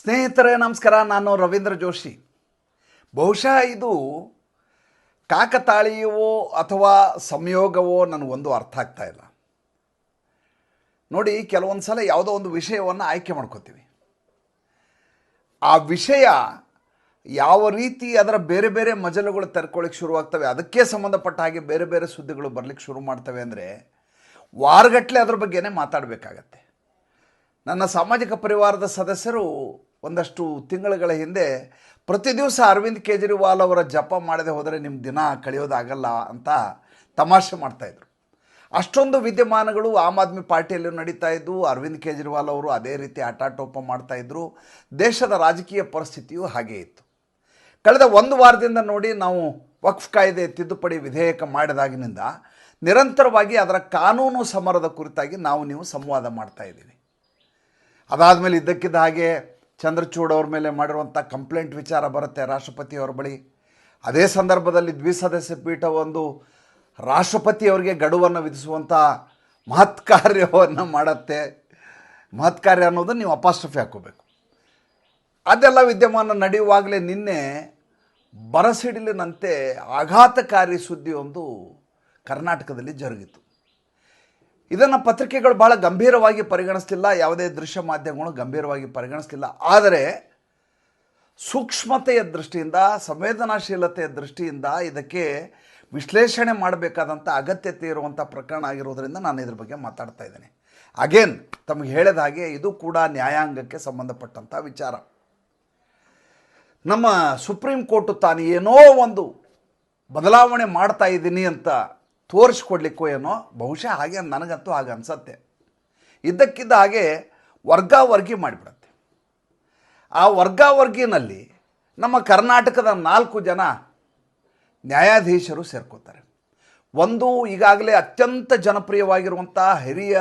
ಸ್ನೇಹಿತರೇ, ನಮಸ್ಕಾರ. ನಾನು ರವೀಂದ್ರ ಜೋಶಿ. ಬಹುಶಃ ಇದು ಕಾಕತಾಳೀಯವೋ ಅಥವಾ ಸಂಯೋಗವೋ ನನಗೊಂದು ಅರ್ಥ ಆಗ್ತಾ ಇಲ್ಲ. ನೋಡಿ, ಕೆಲವೊಂದು ಸಲ ಯಾವುದೋ ಒಂದು ವಿಷಯವನ್ನು ಆಯ್ಕೆ ಮಾಡ್ಕೋತೀವಿ. ಆ ವಿಷಯ ಯಾವ ರೀತಿ ಅದರ ಬೇರೆ ಬೇರೆ ಮಜಲುಗಳು ತರ್ಕೊಳ್ಳಿಕ್ಕೆ ಶುರುವಾಗ್ತವೆ, ಅದಕ್ಕೆ ಸಂಬಂಧಪಟ್ಟ ಹಾಗೆ ಬೇರೆ ಬೇರೆ ಸುದ್ದಿಗಳು ಬರಲಿಕ್ಕೆ ಶುರು ಮಾಡ್ತವೆ ಅಂದರೆ, ವಾರಗಟ್ಟಲೆ ಅದ್ರ ಬಗ್ಗೆನೇ ಮಾತಾಡಬೇಕಾಗತ್ತೆ. ನನ್ನ ಸಾಮಾಜಿಕ ಪರಿವಾರದ ಸದಸ್ಯರು ಒಂದಷ್ಟು ತಿಂಗಳುಗಳ ಹಿಂದೆ ಪ್ರತಿ ದಿವಸ ಅರವಿಂದ್ ಕೇಜ್ರಿವಾಲ್ ಅವರ ಜಪ ಮಾಡದೆ ಹೋದರೆ ನಿಮ್ಮ ದಿನ ಕಳೆಯೋದಾಗಲ್ಲ ಅಂತ ತಮಾಷೆ ಮಾಡ್ತಾಯಿದ್ರು ಅಷ್ಟೊಂದು ವಿದ್ಯಮಾನಗಳು ಆಮ್ ಆದ್ಮಿ ಪಾರ್ಟಿಯಲ್ಲೂ ನಡೀತಾ ಇದ್ದವು ಅರವಿಂದ್ ಕೇಜ್ರಿವಾಲ್ ಅವರು ಅದೇ ರೀತಿ ಆಟಾಟೋಪ ಮಾಡ್ತಾಯಿದ್ರು ದೇಶದ ರಾಜಕೀಯ ಪರಿಸ್ಥಿತಿಯು ಹಾಗೇ ಇತ್ತು. ಕಳೆದ ಒಂದು ವಾರದಿಂದ ನೋಡಿ ನಾವು ವಕ್ಫ್ ಕಾಯ್ದೆ ತಿದ್ದುಪಡಿ ವಿಧೇಯಕ ಮಾಡಿದಾಗಿನಿಂದ ನಿರಂತರವಾಗಿ ಅದರ ಕಾನೂನು ಸಮರದ ಕುರಿತಾಗಿ ನಾವು ನೀವು ಸಂವಾದ ಮಾಡ್ತಾ ಇದ್ದೀವಿ. ಅದಾದಮೇಲೆ ಇದ್ದಕ್ಕಿದ್ದ ಹಾಗೆ ಚಂದ್ರಚೂಡ್ ಅವ್ರ ಮೇಲೆ ಮಾಡಿರುವಂಥ ಕಂಪ್ಲೇಂಟ್ ವಿಚಾರ ಬರುತ್ತೆ ರಾಷ್ಟ್ರಪತಿಯವ್ರ ಬಳಿ. ಅದೇ ಸಂದರ್ಭದಲ್ಲಿ ದ್ವಿಸದಸ್ಯ ಪೀಠ ಒಂದು ರಾಷ್ಟ್ರಪತಿಯವರಿಗೆ ಗಡುವನ್ನು ವಿಧಿಸುವಂಥ ಮಹತ್ ಕಾರ್ಯವನ್ನು ಮಾಡುತ್ತೆ. ಮಹತ್ ಕಾರ್ಯ ಅನ್ನೋದನ್ನು ನೀವು ಅಪಾಸ್ಟ್ರಫಿ ಹಾಕೋಬೇಕು. ಅದೆಲ್ಲ ವಿದ್ಯಮಾನ ನಡೆಯುವಾಗಲೇ ನಿನ್ನೆ ಬರಸಿಡಿಲಿನಂತೆ ಆಘಾತಕಾರಿ ಸುದ್ದಿಯೊಂದು ಕರ್ನಾಟಕದಲ್ಲಿ ಜರುಗಿತು. ಇದನ್ನು ಪತ್ರಿಕೆಗಳು ಬಹಳ ಗಂಭೀರವಾಗಿ ಪರಿಗಣಿಸ್ತಿಲ್ಲ, ಯಾವುದೇ ದೃಶ್ಯ ಮಾಧ್ಯಮಗಳು ಗಂಭೀರವಾಗಿ ಪರಿಗಣಿಸ್ತಿಲ್ಲ. ಆದರೆ ಸೂಕ್ಷ್ಮತೆಯ ದೃಷ್ಟಿಯಿಂದ, ಸಂವೇದನಾಶೀಲತೆಯ ದೃಷ್ಟಿಯಿಂದ ಇದಕ್ಕೆ ವಿಶ್ಲೇಷಣೆ ಮಾಡಬೇಕಾದಂಥ ಅಗತ್ಯತೆ ಇರುವಂಥ ಪ್ರಕರಣ ಆಗಿರೋದ್ರಿಂದ ನಾನು ಇದ್ರ ಬಗ್ಗೆ ಮಾತಾಡ್ತಾ ಇದ್ದೇನೆ. ಅಗೇನ್ ತಮಗೆ ಹೇಳಿದ ಹಾಗೆ ಇದು ಕೂಡ ನ್ಯಾಯಾಂಗಕ್ಕೆ ಸಂಬಂಧಪಟ್ಟಂಥ ವಿಚಾರ. ನಮ್ಮ ಸುಪ್ರೀಂ ಕೋರ್ಟು ತಾನು ಏನೋ ಒಂದು ಬದಲಾವಣೆ ಮಾಡ್ತಾ ಇದ್ದೀನಿ ಅಂತ ತೋರಿಸ್ಕೊಡ್ಲಿಕ್ಕೋ ಏನೋ, ಬಹುಶಃ ಹಾಗೆ ನನಗಂತೂ ಹಾಗೆ ಅನಿಸತ್ತೆ. ಇದ್ದಕ್ಕಿದ್ದ ಹಾಗೆ ವರ್ಗಾವರ್ಗಿ ಮಾಡಿಬಿಡತ್ತೆ. ಆ ವರ್ಗಾವರ್ಗಿನಲ್ಲಿ ನಮ್ಮ ಕರ್ನಾಟಕದ ನಾಲ್ಕು ಜನ ನ್ಯಾಯಾಧೀಶರು ಸೇರ್ಕೋತಾರೆ. ಒಂದು ಈಗಾಗಲೇ ಅತ್ಯಂತ ಜನಪ್ರಿಯವಾಗಿರುವಂಥ ಹಿರಿಯ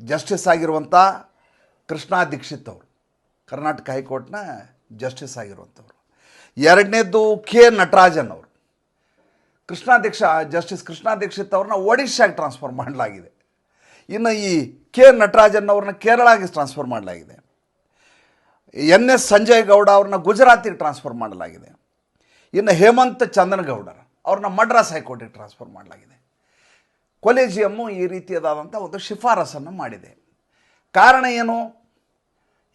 ಜಸ್ಟಿಸ್ ಆಗಿರುವಂಥ ಕೃಷ್ಣಾ ದೀಕ್ಷಿತ್ ಅವರು, ಕರ್ನಾಟಕ ಹೈಕೋರ್ಟ್ನ ಜಸ್ಟಿಸ್ ಆಗಿರುವಂಥವ್ರು. ಎರಡನೇದು ಕೆ ನಟರಾಜನ್ ಅವರು. ಕೃಷ್ಣಾ ದೀಕ್ಷಾ ಜಸ್ಟಿಸ್ ಕೃಷ್ಣಾ ದೀಕ್ಷಿತ್ ಅವ್ರನ್ನ ಒಡಿಶಾಗೆ ಟ್ರಾನ್ಸ್ಫರ್ ಮಾಡಲಾಗಿದೆ. ಇನ್ನು ಈ ಕೆ ನಟರಾಜನ್ ಅವ್ರನ್ನ ಕೇರಳಗೆ ಟ್ರಾನ್ಸ್ಫರ್ ಮಾಡಲಾಗಿದೆ. ಎನ್ ಎಸ್ ಸಂಜಯ್ ಗೌಡ ಅವ್ರನ್ನ ಗುಜರಾತಿಗೆ ಟ್ರಾನ್ಸ್ಫರ್ ಮಾಡಲಾಗಿದೆ. ಇನ್ನು ಹೇಮಂತ್ ಚಂದನಗೌಡರ್ ಅವ್ರನ್ನ ಮಡ್ರಾಸ್ ಹೈಕೋರ್ಟಿಗೆ ಟ್ರಾನ್ಸ್ಫರ್ ಮಾಡಲಾಗಿದೆ. ಕೊಲೇಜಿಯಮ್ಮು ಈ ರೀತಿಯಾದಂಥ ಒಂದು ಶಿಫಾರಸನ್ನು ಮಾಡಿದೆ. ಕಾರಣ ಏನು?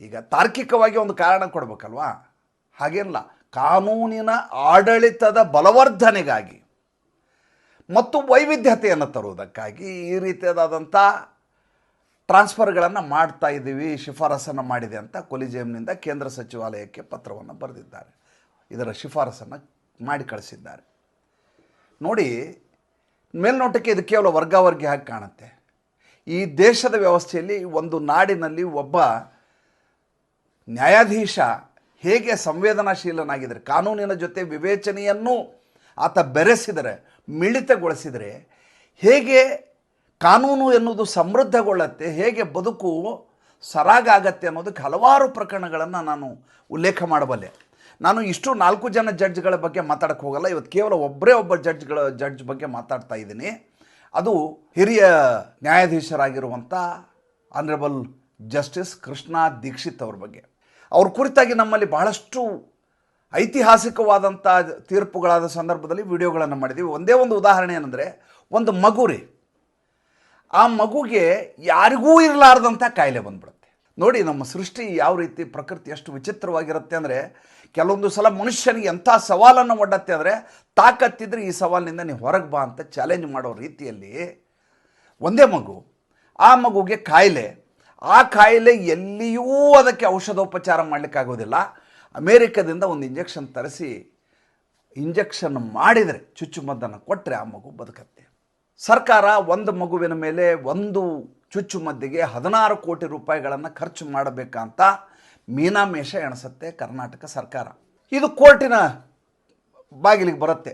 ಈಗ ತಾರ್ಕಿಕವಾಗಿ ಒಂದು ಕಾರಣ ಕೊಡಬೇಕಲ್ವಾ? ಹಾಗೇನಿಲ್ಲ. ಕಾನೂನಿನ ಆಡಳಿತದ ಬಲವರ್ಧನೆಗಾಗಿ ಮತ್ತು ವೈವಿಧ್ಯತೆಯನ್ನು ತರುವುದಕ್ಕಾಗಿ ಈ ರೀತಿಯಾದಂಥ ಟ್ರಾನ್ಸ್ಫರ್ಗಳನ್ನು ಮಾಡ್ತಾ ಇದ್ದೀವಿ, ಶಿಫಾರಸನ್ನು ಮಾಡಿದೆ ಅಂತ ಕೊಲಿಜಿಯಂನಿಂದ ಕೇಂದ್ರ ಸಚಿವಾಲಯಕ್ಕೆ ಪತ್ರವನ್ನು ಬರೆದಿದ್ದಾರೆ. ಇದರ ಶಿಫಾರಸನ್ನು ಮಾಡಿ ಕಳಿಸಿದ್ದಾರೆ. ನೋಡಿ, ಮೇಲ್ನೋಟಕ್ಕೆ ಇದು ಕೇವಲ ವರ್ಗಾವರ್ಗಿ ಹಾಗೆ ಕಾಣುತ್ತೆ. ಈ ದೇಶದ ವ್ಯವಸ್ಥೆಯಲ್ಲಿ ಒಂದು ನಾಡಿನಲ್ಲಿ ಒಬ್ಬ ನ್ಯಾಯಾಧೀಶ ಹೇಗೆ ಸಂವೇದನಾಶೀಲನಾಗಿದ್ದರೆ, ಕಾನೂನಿನ ಜೊತೆ ವಿವೇಚನೆಯನ್ನು ಆತ ಬೆರೆಸಿದರೆ ಮಿಳಿತಗೊಳಿಸಿದರೆ ಹೇಗೆ ಕಾನೂನು ಎನ್ನುವುದು ಸಮೃದ್ಧಗೊಳ್ಳುತ್ತೆ, ಹೇಗೆ ಬದುಕು ಸರಾಗಾಗತ್ತೆ ಅನ್ನೋದಕ್ಕೆ ಹಲವಾರು ಪ್ರಕರಣಗಳನ್ನು ನಾನು ಉಲ್ಲೇಖ ಮಾಡಬಲ್ಲೆ. ನಾನು ಇಷ್ಟು ನಾಲ್ಕು ಜನ ಜಡ್ಜ್ಗಳ ಬಗ್ಗೆ ಮಾತಾಡಕ್ಕೆ ಹೋಗಲ್ಲ, ಇವತ್ತು ಕೇವಲ ಒಬ್ಬರೇ ಒಬ್ಬ ಜಡ್ಜ್ಗಳ, ಜಡ್ಜ್ ಬಗ್ಗೆ ಮಾತಾಡ್ತಾ ಇದ್ದೀನಿ. ಅದು ಹಿರಿಯ ನ್ಯಾಯಾಧೀಶರಾಗಿರುವಂಥ ಆನರಬಲ್ ಜಸ್ಟಿಸ್ ಕೃಷ್ಣ ದೀಕ್ಷಿತ್ ಅವ್ರ ಬಗ್ಗೆ. ಅವ್ರ ಕುರಿತಾಗಿ ನಮ್ಮಲ್ಲಿ ಬಹಳಷ್ಟು ಐತಿಹಾಸಿಕವಾದಂಥ ತೀರ್ಪುಗಳಾದ ಸಂದರ್ಭದಲ್ಲಿ ವಿಡಿಯೋಗಳನ್ನು ಮಾಡಿದ್ದೀವಿ ಒಂದೇ ಒಂದು ಉದಾಹರಣೆ ಏನಂದರೆ, ಒಂದು ಮಗು ರೀ. ಆ ಮಗುಗೆ ಯಾರಿಗೂ ಇರಲಾರ್ದಂಥ ಕಾಯಿಲೆ ಬಂದ್ಬಿಡುತ್ತೆ. ನೋಡಿ, ನಮ್ಮ ಸೃಷ್ಟಿ ಯಾವ ರೀತಿ ಪ್ರಕೃತಿ ಎಷ್ಟು ವಿಚಿತ್ರವಾಗಿರುತ್ತೆ ಅಂದರೆ, ಕೆಲವೊಂದು ಸಲ ಮನುಷ್ಯನಿಗೆ ಎಂಥ ಸವಾಲನ್ನು ಒಡ್ಡತ್ತೆ ಅಂದರೆ, ತಾಕತ್ತಿದ್ರೆ ಈ ಸವಾಲಿನಿಂದ ನೀವು ಹೊರಗೆ ಬಾ ಅಂತ ಚಾಲೆಂಜ್ ಮಾಡೋ ರೀತಿಯಲ್ಲಿ ಒಂದೇ ಮಗು, ಆ ಮಗುಗೆ ಕಾಯಿಲೆ. ಆ ಕಾಯಿಲೆ ಎಲ್ಲಿಯೂ ಅದಕ್ಕೆ ಔಷಧೋಪಚಾರ ಮಾಡಲಿಕ್ಕಾಗೋದಿಲ್ಲ. ಅಮೇರಿಕದಿಂದ ಒಂದು ಇಂಜೆಕ್ಷನ್ ತರಿಸಿ ಇಂಜೆಕ್ಷನ್ ಮಾಡಿದರೆ ಚುಚ್ಚುಮದ್ದನ್ನು ಕೊಟ್ಟರೆ ಆ ಮಗು ಬದುಕತ್ತೆ. ಸರ್ಕಾರ ಒಂದು ಮಗುವಿನ ಮೇಲೆ ಒಂದು ಚುಚ್ಚುಮದ್ದಿಗೆ ಹದಿನಾರು ಕೋಟಿ ರೂಪಾಯಿಗಳನ್ನು ಖರ್ಚು ಮಾಡಬೇಕಂತ ಮೀನಾಮೇಷ ಎಣಿಸುತ್ತೆ ಕರ್ನಾಟಕ ಸರ್ಕಾರ. ಇದು ಕೋರ್ಟಿನ ಬಾಗಿಲಿಗೆ ಬರುತ್ತೆ.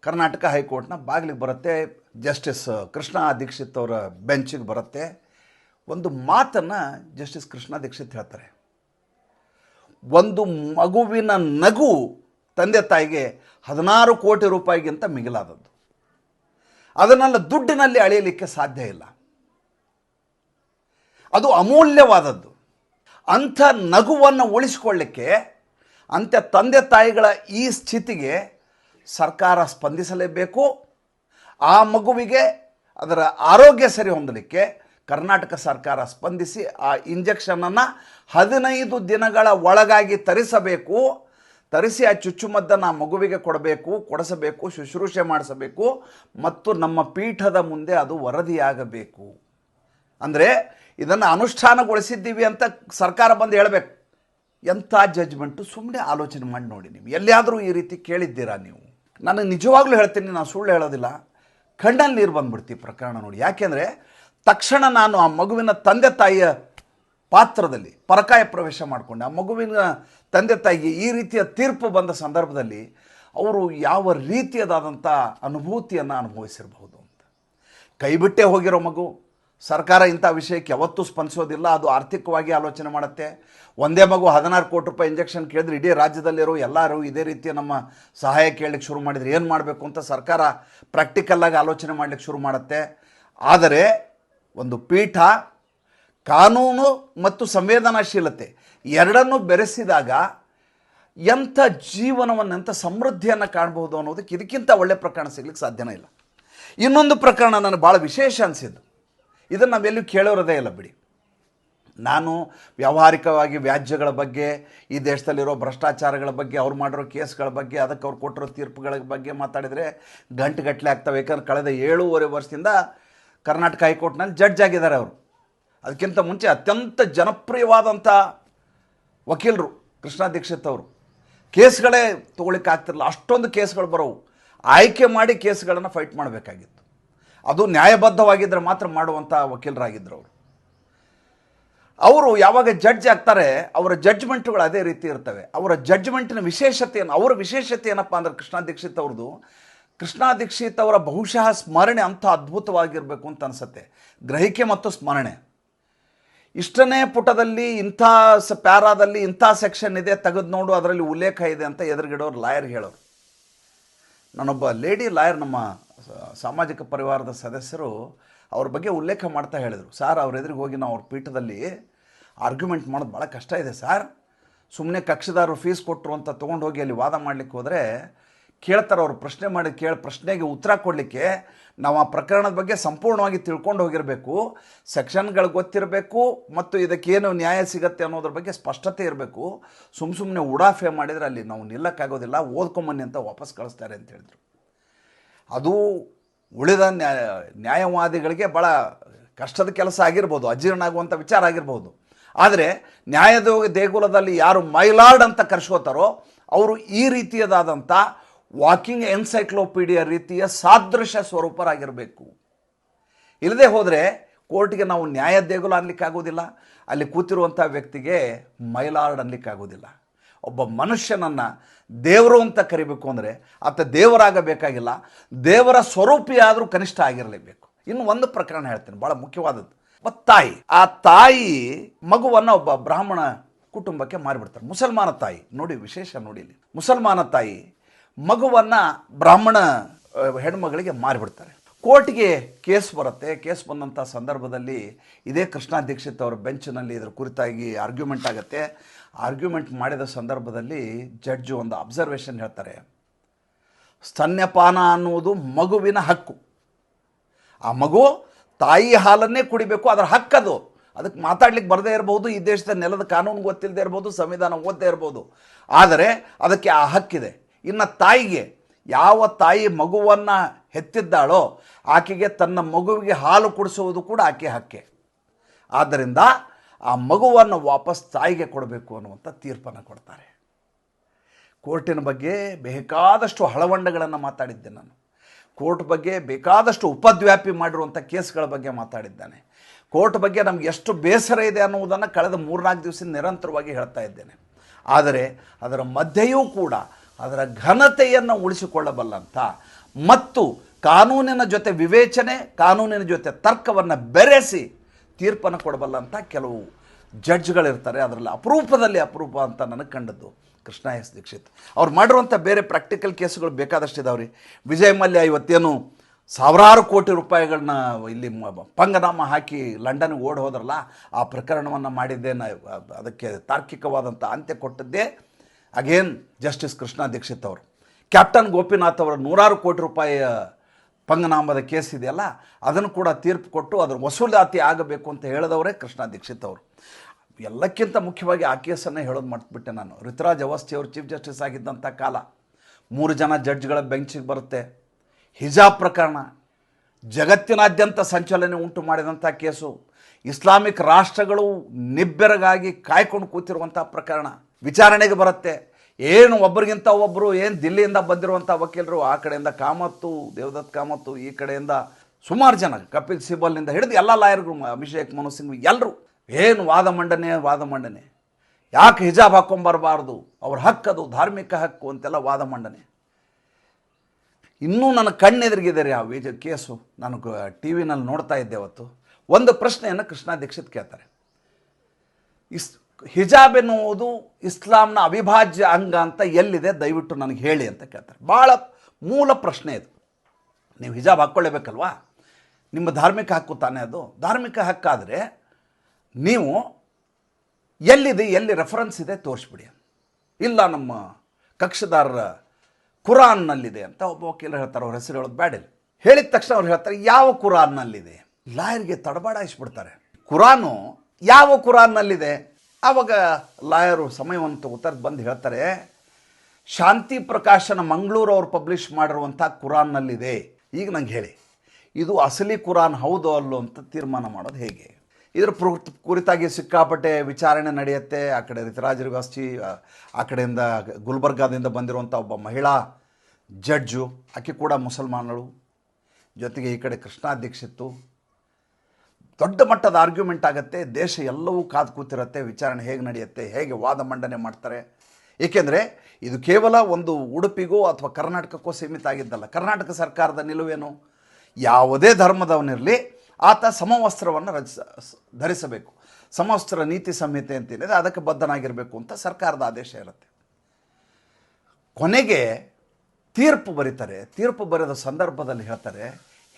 ಕರ್ನಾಟಕ ಹೈಕೋರ್ಟ್ನ ಬಾಗಿಲಿಗೆ ಬರುತ್ತೆ. ಜಸ್ಟಿಸ್ ಕೃಷ್ಣ ದೀಕ್ಷಿತ್ ಅವರ ಬೆಂಚಿಗೆ ಬರುತ್ತೆ. ಒಂದು ಮಾತನ್ನು ಜಸ್ಟಿಸ್ ಕೃಷ್ಣ ದೀಕ್ಷಿತ್ ಹೇಳ್ತಾರೆ. ಒಂದು ಮಗುವಿನ ನಗು ತಂದೆ ತಾಯಿಗೆ ಹದಿನಾರು ಕೋಟಿ ರೂಪಾಯಿಗಿಂತ ಮಿಗಿಲಾದದ್ದು. ಅದನ್ನೆಲ್ಲ ದುಡ್ಡಿನಲ್ಲಿ ಅಳೆಯಲಿಕ್ಕೆ ಸಾಧ್ಯ ಇಲ್ಲ. ಅದು ಅಮೂಲ್ಯವಾದದ್ದು. ಅಂಥ ನಗುವನ್ನು ಉಳಿಸಿಕೊಳ್ಳಿಕ್ಕೆ ಅಂಥ ತಂದೆ ತಾಯಿಗಳ ಈ ಸ್ಥಿತಿಗೆ ಸರ್ಕಾರ ಸ್ಪಂದಿಸಲೇಬೇಕು. ಆ ಮಗುವಿಗೆ ಅದರ ಆರೋಗ್ಯ ಸರಿ ಹೊಂದಲಿಕ್ಕೆ ಕರ್ನಾಟಕ ಸರ್ಕಾರ ಸ್ಪಂದಿಸಿ ಆ ಇಂಜೆಕ್ಷನನ್ನು ಹದಿನೈದು ದಿನಗಳ ಒಳಗಾಗಿ ತರಿಸಬೇಕು. ತರಿಸಿ ಆ ಚುಚ್ಚುಮದ್ದನ್ನು ಮಗುವಿಗೆ ಕೊಡಬೇಕು, ಕೊಡಿಸಬೇಕು, ಶುಶ್ರೂಷೆ ಮಾಡಿಸಬೇಕು ಮತ್ತು ನಮ್ಮ ಪೀಠದ ಮುಂದೆ ಅದು ವರದಿಯಾಗಬೇಕು. ಅಂದರೆ ಇದನ್ನು ಅನುಷ್ಠಾನಗೊಳಿಸಿದ್ದೀವಿ ಅಂತ ಸರ್ಕಾರ ಬಂದು ಹೇಳಬೇಕು. ಎಂಥ ಜಜ್ಮೆಂಟು ಸುಮ್ಮನೆ ಆಲೋಚನೆ ಮಾಡಿ ನೋಡಿ ನೀವು. ಎಲ್ಲಿಯಾದರೂ ಈ ರೀತಿ ಕೇಳಿದ್ದೀರಾ ನೀವು? ನಾನು ನಿಜವಾಗ್ಲೂ ಹೇಳ್ತೀನಿ, ನಾನು ಸುಳ್ಳು ಹೇಳೋದಿಲ್ಲ. ಕಣ್ಣಲ್ಲಿ ನೀರು ಬಂದ್ಬಿಡ್ತೀವಿ ಪ್ರಕರಣ ನೋಡಿ. ಯಾಕೆಂದರೆ ತಕ್ಷಣ ನಾನು ಆ ಮಗುವಿನ ತಂದೆ ತಾಯಿಯ ಪಾತ್ರದಲ್ಲಿ ಪರಕಾಯ ಪ್ರವೇಶ ಮಾಡಿಕೊಂಡೆ. ಆ ಮಗುವಿನ ತಂದೆ ತಾಯಿಗೆ ಈ ರೀತಿಯ ತೀರ್ಪು ಬಂದ ಸಂದರ್ಭದಲ್ಲಿ ಅವರು ಯಾವ ರೀತಿಯದಾದಂಥ ಅನುಭೂತಿಯನ್ನು ಅನುಭವಿಸಿರಬಹುದು ಅಂತ. ಕೈಬಿಟ್ಟೇ ಹೋಗಿರೋ ಮಗು, ಸರ್ಕಾರ ಇಂಥ ವಿಷಯಕ್ಕೆ ಯಾವತ್ತೂ ಸ್ಪಂದಿಸೋದಿಲ್ಲ, ಅದು ಆರ್ಥಿಕವಾಗಿ ಆಲೋಚನೆ ಮಾಡುತ್ತೆ. ಒಂದೇ ಮಗು ಹದಿನಾರು ಕೋಟಿ ರೂಪಾಯಿ ಇಂಜೆಕ್ಷನ್ ಕೇಳಿದ್ರೆ ಇಡೀ ರಾಜ್ಯದಲ್ಲಿರೋ ಎಲ್ಲರೂ ಇದೇ ರೀತಿಯ ನಮ್ಮ ಸಹಾಯ ಕೇಳಲಿಕ್ಕೆ ಶುರು ಮಾಡಿದರೆ ಏನು ಮಾಡಬೇಕು ಅಂತ ಸರ್ಕಾರ ಪ್ರಾಕ್ಟಿಕಲ್ಲಾಗಿ ಆಲೋಚನೆ ಮಾಡಲಿಕ್ಕೆ ಶುರು ಮಾಡುತ್ತೆ. ಆದರೆ ಒಂದು ಪೀಠ, ಕಾನೂನು ಮತ್ತು ಸಂವೇದನಾಶೀಲತೆ ಎರಡನ್ನೂ ಬೆರೆಸಿದಾಗ ಎಂಥ ಜೀವನವನ್ನು, ಎಂಥ ಸಮೃದ್ಧಿಯನ್ನು ಕಾಣಬಹುದು ಅನ್ನೋದಕ್ಕೆ ಇದಕ್ಕಿಂತ ಒಳ್ಳೆ ಪ್ರಕರಣ ಸಿಗ್ಲಿಕ್ಕೆ ಸಾಧ್ಯನೇ ಇಲ್ಲ. ಇನ್ನೊಂದು ಪ್ರಕರಣ ನನಗೆ ಭಾಳ ವಿಶೇಷ ಅನಿಸಿದ್ದು. ಇದನ್ನು ನಾವೆಲ್ಲೂ ಕೇಳೋರದೇ ಇಲ್ಲ ಬಿಡಿ. ನಾನು ವ್ಯಾವಹಾರಿಕವಾಗಿ ವ್ಯಾಜ್ಯಗಳ ಬಗ್ಗೆ, ಈ ದೇಶದಲ್ಲಿರೋ ಭ್ರಷ್ಟಾಚಾರಗಳ ಬಗ್ಗೆ, ಅವ್ರು ಮಾಡಿರೋ ಕೇಸ್ಗಳ ಬಗ್ಗೆ, ಅದಕ್ಕೆ ಅವ್ರು ಕೊಟ್ಟಿರೋ ತೀರ್ಪುಗಳ ಬಗ್ಗೆ ಮಾತಾಡಿದರೆ ಗಂಟೆಗಟ್ಟಲೆ ಆಗ್ತವೆ. ಯಾಕಂದ್ರೆ ಕಳೆದ ಏಳೂವರೆ ವರ್ಷದಿಂದ ಕರ್ನಾಟಕ ಹೈಕೋರ್ಟ್ನಲ್ಲಿ ಜಡ್ಜ್ ಆಗಿದ್ದಾರೆ ಅವರು. ಅದಕ್ಕಿಂತ ಮುಂಚೆ ಅತ್ಯಂತ ಜನಪ್ರಿಯವಾದಂಥ ವಕೀಲರು ಕೃಷ್ಣ ದೀಕ್ಷಿತ್ ಅವರು. ಕೇಸ್ಗಳೇ ತೊಗೊಳಿಕ್ಕೆ ಆಗ್ತಿರಲಿಲ್ಲ. ಅಷ್ಟೊಂದು ಕೇಸ್ಗಳು ಬರೋವು. ಆಯ್ಕೆ ಮಾಡಿ ಕೇಸ್ಗಳನ್ನು ಫೈಟ್ ಮಾಡಬೇಕಾಗಿತ್ತು. ಅದು ನ್ಯಾಯಬದ್ಧವಾಗಿದ್ದರೆ ಮಾತ್ರ ಮಾಡುವಂಥ ವಕೀಲರಾಗಿದ್ದರು ಅವರು. ಅವರು ಯಾವಾಗ ಜಡ್ಜ್ ಆಗ್ತಾರೆ, ಅವರ ಜಡ್ಜ್ಮೆಂಟ್ಗಳು ಅದೇ ರೀತಿ ಇರ್ತವೆ. ಅವರ ಜಡ್ಜ್ಮೆಂಟಿನ ವಿಶೇಷತೆಯನ್ನು, ಅವರ ವಿಶೇಷತೆ ಏನಪ್ಪ ಅಂದ್ರೆ ಕೃಷ್ಣ ದೀಕ್ಷಿತ್ ಅವ್ರದ್ದು ಕೃಷ್ಣ ದೀಕ್ಷಿತ್ ಅವರ ಬಹುಶಃ ಸ್ಮರಣೆ ಅಂಥ ಅದ್ಭುತವಾಗಿರಬೇಕು ಅಂತ ಅನಿಸುತ್ತೆ. ಗ್ರಹಿಕೆ ಮತ್ತು ಸ್ಮರಣೆ. ಇಷ್ಟನೇ ಪುಟದಲ್ಲಿ ಇಂಥ ಸ, ಪ್ಯಾರಾದಲ್ಲಿ ಇಂಥ ಸೆಕ್ಷನ್ ಇದೆ, ತೆಗೆದು ನೋಡು, ಅದರಲ್ಲಿ ಉಲ್ಲೇಖ ಇದೆ ಅಂತ ಎದುರುಗಿಡೋರು ಲಾಯರ್ ಹೇಳೋರು. ನಾನೊಬ್ಬ ಲೇಡಿ ಲಾಯರ್, ನಮ್ಮ ಸಾಮಾಜಿಕ ಪರಿವಾರದ ಸದಸ್ಯರು ಅವ್ರ ಬಗ್ಗೆ ಉಲ್ಲೇಖ ಮಾಡ್ತಾ ಹೇಳಿದರು. ಸರ್, ಅವ್ರ ಎದುರಿಗೆ ಹೋಗಿ ನಾವು ಅವ್ರ ಪೀಠದಲ್ಲಿ ಆರ್ಗ್ಯುಮೆಂಟ್ ಮಾಡೋದು ಭಾಳ ಕಷ್ಟ ಇದೆ, ಸರ್. ಸುಮ್ಮನೆ ಕಕ್ಷಿದಾರರು ಫೀಸ್ ಕೊಟ್ಟರು ಅಂತ ತೊಗೊಂಡು ಹೋಗಿ ಅಲ್ಲಿ ವಾದ ಮಾಡಲಿಕ್ಕೆ ಹೋದರೆ ಕೇಳ್ತಾರೆ ಅವರು, ಪ್ರಶ್ನೆ ಮಾಡಿ ಕೇಳಿ, ಪ್ರಶ್ನೆಗೆ ಉತ್ತರ ಕೊಡಲಿಕ್ಕೆ ನಾವು ಆ ಪ್ರಕರಣದ ಬಗ್ಗೆ ಸಂಪೂರ್ಣವಾಗಿ ತಿಳ್ಕೊಂಡು ಹೋಗಿರಬೇಕು. ಸೆಕ್ಷನ್ಗಳು ಗೊತ್ತಿರಬೇಕು ಮತ್ತು ಇದಕ್ಕೇನು ನ್ಯಾಯ ಸಿಗತ್ತೆ ಅನ್ನೋದ್ರ ಬಗ್ಗೆ ಸ್ಪಷ್ಟತೆ ಇರಬೇಕು. ಸುಮ್ಮ ಸುಮ್ಮನೆ ಉಡಾಫೆ ಮಾಡಿದರೆ ಅಲ್ಲಿ ನಾವು ನಿಲ್ಲಕ್ಕಾಗೋದಿಲ್ಲ, ಓದ್ಕೊಂಬನ್ನಿ ಅಂತ ವಾಪಸ್ ಕಳಿಸ್ತಾರೆ ಅಂತ ಹೇಳಿದ್ರು. ಅದು ಉಳಿದ ನ್ಯಾಯ ನ್ಯಾಯವಾದಿಗಳಿಗೆ ಭಾಳ ಕಷ್ಟದ ಕೆಲಸ ಆಗಿರ್ಬೋದು, ಅಜೀರ್ಣ ಆಗುವಂಥ ವಿಚಾರ ಆಗಿರ್ಬೋದು. ಆದರೆ ನ್ಯಾಯದ ದೇಗುಲದಲ್ಲಿ ಯಾರು ಮೈಲಾರ್ಡ್ ಅಂತ ಕರ್ಸ್ಕೋತಾರೋ, ಅವರು ಈ ರೀತಿಯದಾದಂಥ ವಾಕಿಂಗ್ ಎನ್ಸೈಕ್ಲೋಪೀಡಿಯ ರೀತಿಯ ಸಾದೃಶ್ಯ ಸ್ವರೂಪರಾಗಿರಬೇಕು. ಇಲ್ಲದೆ ಹೋದರೆ ಕೋರ್ಟ್ಗೆ ನಾವು ನ್ಯಾಯ ದೇಗುಲ ಅನ್ಲಿಕ್ಕಾಗೋದಿಲ್ಲ ಅಲ್ಲಿ ಕೂತಿರುವಂಥ ವ್ಯಕ್ತಿಗೆ ಮೈಲಾರ್ಡ್ ಅನ್ಲಿಕ್ಕಾಗೋದಿಲ್ಲ ಒಬ್ಬ ಮನುಷ್ಯನನ್ನು ದೇವರು ಅಂತ ಕರಿಬೇಕು ಅಂದರೆ ಆತ ದೇವರಾಗಬೇಕಾಗಿಲ್ಲ. ದೇವರ ಸ್ವರೂಪಿಯಾದರೂ ಕನಿಷ್ಠ ಆಗಿರಲೇಬೇಕು. ಇನ್ನು ಒಂದು ಪ್ರಕರಣ ಹೇಳ್ತೇನೆ ಭಾಳ ಮುಖ್ಯವಾದದ್ದು. ಮತ್ತು ತಾಯಿ, ಆ ತಾಯಿ ಮಗುವನ್ನು ಒಬ್ಬ ಬ್ರಾಹ್ಮಣ ಕುಟುಂಬಕ್ಕೆ ಮಾರಿಬಿಡ್ತಾರೆ. ಮುಸಲ್ಮಾನ ತಾಯಿ, ನೋಡಿ ವಿಶೇಷ ನೋಡಿ ಇಲ್ಲಿ. ಮುಸಲ್ಮಾನ ತಾಯಿ ಮಗುವನ್ನು ಬ್ರಾಹ್ಮಣ ಹೆಣ್ಮಗಳಿಗೆ ಮಾರಿಬಿಡ್ತಾರೆ. ಕೋರ್ಟ್ಗೆ ಕೇಸ್ ಬರುತ್ತೆ. ಕೇಸ್ ಬಂದಂಥ ಸಂದರ್ಭದಲ್ಲಿ ಇದೇ ಕೃಷ್ಣ ದೀಕ್ಷಿತ್ ಅವರ ಬೆಂಚ್ನಲ್ಲಿ ಇದರ ಕುರಿತಾಗಿ ಆರ್ಗ್ಯುಮೆಂಟ್ ಆಗುತ್ತೆ. ಆರ್ಗ್ಯುಮೆಂಟ್ ಮಾಡಿದ ಸಂದರ್ಭದಲ್ಲಿ ಜಡ್ಜು ಒಂದು ಅಬ್ಸರ್ವೇಷನ್ ಹೇಳ್ತಾರೆ. ಸ್ತನ್ಯಪಾನ ಅನ್ನುವುದು ಮಗುವಿನ ಹಕ್ಕು. ಆ ಮಗು ತಾಯಿ ಹಾಲನ್ನೇ ಕುಡಿಬೇಕು, ಅದರ ಹಕ್ಕದು. ಅದಕ್ಕೆ ಮಾತಾಡ್ಲಿಕ್ಕೆ ಬರದೇ ಇರ್ಬೋದು, ಈ ದೇಶದ ನೆಲದ ಕಾನೂನು ಗೊತ್ತಿಲ್ಲದೆ ಇರ್ಬೋದು, ಸಂವಿಧಾನ ಓದದೇ ಇರ್ಬೋದು. ಆದರೆ ಅದಕ್ಕೆ ಆ ಹಕ್ಕಿದೆ. ಇನ್ನು ತಾಯಿಗೆ ಯಾವ ತಾಯಿ ಮಗುವನ್ನು ಹೆತ್ತಿದ್ದಾಳೋ ಆಕೆಗೆ ತನ್ನ ಮಗುವಿಗೆ ಹಾಲು ಕುಡಿಸುವುದು ಕೂಡ ಆಕೆ ಹಕ್ಕೆ. ಆದ್ದರಿಂದ ಆ ಮಗುವನ್ನು ವಾಪಸ್ ತಾಯಿಗೆ ಕೊಡಬೇಕು ಅನ್ನುವಂಥ ತೀರ್ಪನ್ನು ಕೊಡ್ತಾರೆ. ಕೋರ್ಟಿನ ಬಗ್ಗೆ ಬೇಕಾದಷ್ಟು ಹಳವಂಡಗಳನ್ನು ಮಾತಾಡಿದ್ದೆ ನಾನು. ಕೋರ್ಟ್ ಬಗ್ಗೆ ಬೇಕಾದಷ್ಟು ಉಪದ್ವ್ಯಾಪಿ ಮಾಡಿರುವಂಥ ಕೇಸ್ಗಳ ಬಗ್ಗೆ ಮಾತಾಡಿದ್ದಾನೆ. ಕೋರ್ಟ್ ಬಗ್ಗೆ ನಮ್ಗೆ ಎಷ್ಟು ಬೇಸರ ಇದೆ ಅನ್ನುವುದನ್ನು ಕಳೆದ ಮೂರ್ನಾಲ್ಕು ದಿವಸ ನಿರಂತರವಾಗಿ ಹೇಳ್ತಾ ಇದ್ದೇನೆ. ಆದರೆ ಅದರ ಮಧ್ಯೆಯೂ ಕೂಡ ಅದರ ಘನತೆಯನ್ನು ಉಳಿಸಿಕೊಳ್ಳಬಲ್ಲಂಥ ಮತ್ತು ಕಾನೂನಿನ ಜೊತೆ ವಿವೇಚನೆ, ಕಾನೂನಿನ ಜೊತೆ ತರ್ಕವನ್ನು ಬೆರೆಸಿ ತೀರ್ಪನ್ನು ಕೊಡಬಲ್ಲಂಥ ಕೆಲವು ಜಡ್ಜ್ಗಳಿರ್ತಾರೆ. ಅದರಲ್ಲಿ ಅಪರೂಪದಲ್ಲಿ ಅಪರೂಪ ಅಂತ ನನಗೆ ಕಂಡದ್ದು ಕೃಷ್ಣ ಎಸ್ ದೀಕ್ಷಿತ್. ಅವ್ರು ಮಾಡಿರುವಂಥ ಬೇರೆ ಪ್ರಾಕ್ಟಿಕಲ್ ಕೇಸುಗಳು ಬೇಕಾದಷ್ಟು ಇದಾವ್ರಿ. ವಿಜಯ್ ಮಲ್ಯ ಇವತ್ತೇನು ಸಾವಿರಾರು ಕೋಟಿ ರೂಪಾಯಿಗಳನ್ನ ಇಲ್ಲಿ ಪಂಗನಾಮ ಹಾಕಿ ಲಂಡನ್ಗೆ ಓಡಿ ಹೋದ್ರಲ್ಲ, ಆ ಪ್ರಕರಣವನ್ನು ಮಾಡಿದ್ದೇ ಅದಕ್ಕೆ ತಾರ್ಕಿಕವಾದಂಥ ಅಂತ್ಯ ಕೊಟ್ಟದ್ದೇ ಅಗೇನ್ ಜಸ್ಟಿಸ್ ಕೃಷ್ಣ ದೀಕ್ಷಿತ್ ಅವರು. ಕ್ಯಾಪ್ಟನ್ ಗೋಪಿನಾಥ್ ಅವರ ನೂರಾರು ಕೋಟಿ ರೂಪಾಯಿಯ ಪಂಗನಾಮದ ಕೇಸ್ ಇದೆಯಲ್ಲ, ಅದನ್ನು ಕೂಡ ತೀರ್ಪು ಕೊಟ್ಟು ಅದರ ವಸೂಲಾತಿ ಆಗಬೇಕು ಅಂತ ಹೇಳಿದವರೇ ಕೃಷ್ಣ ದೀಕ್ಷಿತ್ ಅವರು. ಎಲ್ಲಕ್ಕಿಂತ ಮುಖ್ಯವಾಗಿ ಆ ಕೇಸನ್ನು ಹೇಳೋದು ಮಾಡ್ಬಿಟ್ಟೆ ನಾನು. ಋತುರಾಜ್ ಅವಸ್ಥಿ ಅವರು ಚೀಫ್ ಜಸ್ಟಿಸ್ ಆಗಿದ್ದಂಥ ಕಾಲ. ಮೂರು ಜನ ಜಡ್ಜ್ಗಳ ಬೆಂಚಿಗೆ ಬರುತ್ತೆ. ಹಿಜಾಬ್ ಪ್ರಕರಣ. ಜಗತ್ತಿನಾದ್ಯಂತ ಸಂಚಲನೆ ಉಂಟು ಮಾಡಿದಂಥ ಕೇಸು. ಇಸ್ಲಾಮಿಕ್ ರಾಷ್ಟ್ರಗಳು ನಿಬ್ಬೆರಗಾಗಿ ಕಾಯ್ಕೊಂಡು ಕೂತಿರುವಂಥ ಪ್ರಕರಣ. ವಿಚಾರಣೆಗೆ ಬರುತ್ತೆ. ಏನು ಒಬ್ಬರಿಗಿಂತ ಒಬ್ಬರು ಏನು ದಿಲ್ಲಿಯಿಂದ ಬಂದಿರುವಂಥ ವಕೀಲರು, ಆ ಕಡೆಯಿಂದ ಕಾಮತ್ತು, ದೇವದತ್ ಕಾಮತ್ತು, ಈ ಕಡೆಯಿಂದ ಸುಮಾರು ಜನ, ಕಪಿಲ್ ಸಿಬಲ್ನಿಂದ ಹಿಡಿದು ಎಲ್ಲ ಲಾಯರ್ಗಳು, ಅಭಿಷೇಕ್ ಮನು ಸಿಂಗ್ ಎಲ್ಲರೂ ಏನು ವಾದ ಮಂಡನೆ ವಾದ ಮಂಡನೆ. ಯಾಕೆ ಹಿಜಾಬ್ ಹಾಕ್ಕೊಂಬರಬಾರ್ದು ಅವ್ರ ಹಕ್ಕದು ಧಾರ್ಮಿಕ ಹಕ್ಕು ಅಂತೆಲ್ಲ ವಾದ ಮಂಡನೆ. ಇನ್ನೂ ನನ್ನ ಕಣ್ಣೆದುರಿಗಿದ್ದಾರೆ ಆ ವಿಜ ಕೇಸು. ನಾನು ಟಿ ವಿನಲ್ಲಿ ನೋಡ್ತಾ ಇದ್ದೆ ಅವತ್ತು. ಒಂದು ಪ್ರಶ್ನೆಯನ್ನು ಕೃಷ್ಣ ದೀಕ್ಷಿತ್ ಕೇಳ್ತಾರೆ. ಇಸ್ ಹಿಜಾಬ್ ಎನ್ನುವುದು ಇಸ್ಲಾಂನ ಅವಿಭಾಜ್ಯ ಅಂಗ ಅಂತ ಎಲ್ಲಿದೆ? ದಯವಿಟ್ಟು ನನಗೆ ಹೇಳಿ ಅಂತ ಕೇಳ್ತಾರೆ. ಭಾಳ ಮೂಲ ಪ್ರಶ್ನೆ ಇದು. ನೀವು ಹಿಜಾಬ್ ಹಾಕ್ಕೊಳ್ಳೇಬೇಕಲ್ವಾ? ನಿಮ್ಮ ಧಾರ್ಮಿಕ ಹಕ್ಕು ತಾನೇ ಅದು. ಧಾರ್ಮಿಕ ಹಕ್ಕಾದರೆ ನೀವು ಎಲ್ಲಿದೆ, ಎಲ್ಲಿ ರೆಫರೆನ್ಸ್ ಇದೆ ತೋರಿಸ್ಬಿಡಿ. ಇಲ್ಲ ನಮ್ಮ ಕಕ್ಷದಾರರ ಕುರಾನ್ನಲ್ಲಿದೆ ಅಂತ ಒಬ್ಬ ವಕೀಲರು ಹೇಳ್ತಾರೆ, ಅವ್ರ ಹೆಸರು ಹೇಳೋದು ಬ್ಯಾಡಿಲ್ಲ ಹೇಳಿದ ತಕ್ಷಣ ಅವ್ರು ಹೇಳ್ತಾರೆ, ಯಾವ ಕುರಾನ್ನಲ್ಲಿದೆ? ಲಾಯರ್ಗೆ ತಡಬಾಡಾಯಿಸ್ಬಿಡ್ತಾರೆ. ಕುರಾನು ಯಾವ ಕುರಾನ್ನಲ್ಲಿದೆ? ಆವಾಗ ಲಾಯರು ಸಮಯವನ್ನು ತಗೋತಾರೆ ಬಂದು ಹೇಳ್ತಾರೆ, ಶಾಂತಿ ಪ್ರಕಾಶನ ಮಂಗಳೂರು ಅವರು ಪಬ್ಲಿಷ್ ಮಾಡಿರುವಂಥ ಕುರಾನ್ನಲ್ಲಿದೆ. ಈಗ ನಂಗೆ ಹೇಳಿ, ಇದು ಅಸಲಿ ಕುರಾನ್ ಹೌದು ಅಲ್ಲೋ ಅಂತ ತೀರ್ಮಾನ ಮಾಡೋದು ಹೇಗೆ? ಇದರ ಕುರಿತಾಗಿ ಸಿಕ್ಕಾಪಟ್ಟೆ ವಿಚಾರಣೆ ನಡೆಯುತ್ತೆ. ಆ ಕಡೆ ರಿತರಾಜ್ ರಿವಾಸ್ಚಿ ಆ- ಕಡೆಯಿಂದ ಗುಲ್ಬರ್ಗಾದಿಂದ ಬಂದಿರುವಂಥ ಒಬ್ಬ ಮಹಿಳಾ ಜಡ್ಜು, ಆಕೆ ಕೂಡ ಮುಸಲ್ಮಾನಳು. ಜೊತೆಗೆ ಈ ಕಡೆ ಕೃಷ್ಣಾಧ್ಯಕ್ಷಿತ್ತು. ದೊಡ್ಡ ಮಟ್ಟದ ಆರ್ಗ್ಯುಮೆಂಟ್ ಆಗುತ್ತೆ, ದೇಶ ಎಲ್ಲವೂ ಕಾದು ಕೂತಿರುತ್ತೆ, ವಿಚಾರಣೆ ಹೇಗೆ ನಡೆಯುತ್ತೆ, ಹೇಗೆ ವಾದ ಮಂಡನೆ ಮಾಡ್ತಾರೆ. ಏಕೆಂದರೆ ಇದು ಕೇವಲ ಒಂದು ಉಡುಪಿಗೋ ಅಥವಾ ಕರ್ನಾಟಕಕ್ಕೋ ಸೀಮಿತ ಆಗಿದ್ದಲ್ಲ. ಕರ್ನಾಟಕ ಸರ್ಕಾರದ ನಿಲುವೇನು? ಯಾವುದೇ ಧರ್ಮದವನಿರಲಿ ಆತ ಸಮವಸ್ತ್ರವನ್ನು ರಚಿಸ ಧರಿಸಬೇಕು. ಸಮವಸ್ತ್ರ ನೀತಿ ಸಂಹಿತೆ ಅಂತೇನಿದೆ ಅದಕ್ಕೆ ಬದ್ಧನಾಗಿರಬೇಕು ಅಂತ ಸರ್ಕಾರದ ಆದೇಶ ಇರುತ್ತೆ. ಕೊನೆಗೆ ತೀರ್ಪು ಬರೀತಾರೆ. ತೀರ್ಪು ಬರೆದ ಸಂದರ್ಭದಲ್ಲಿ ಹೇಳ್ತಾರೆ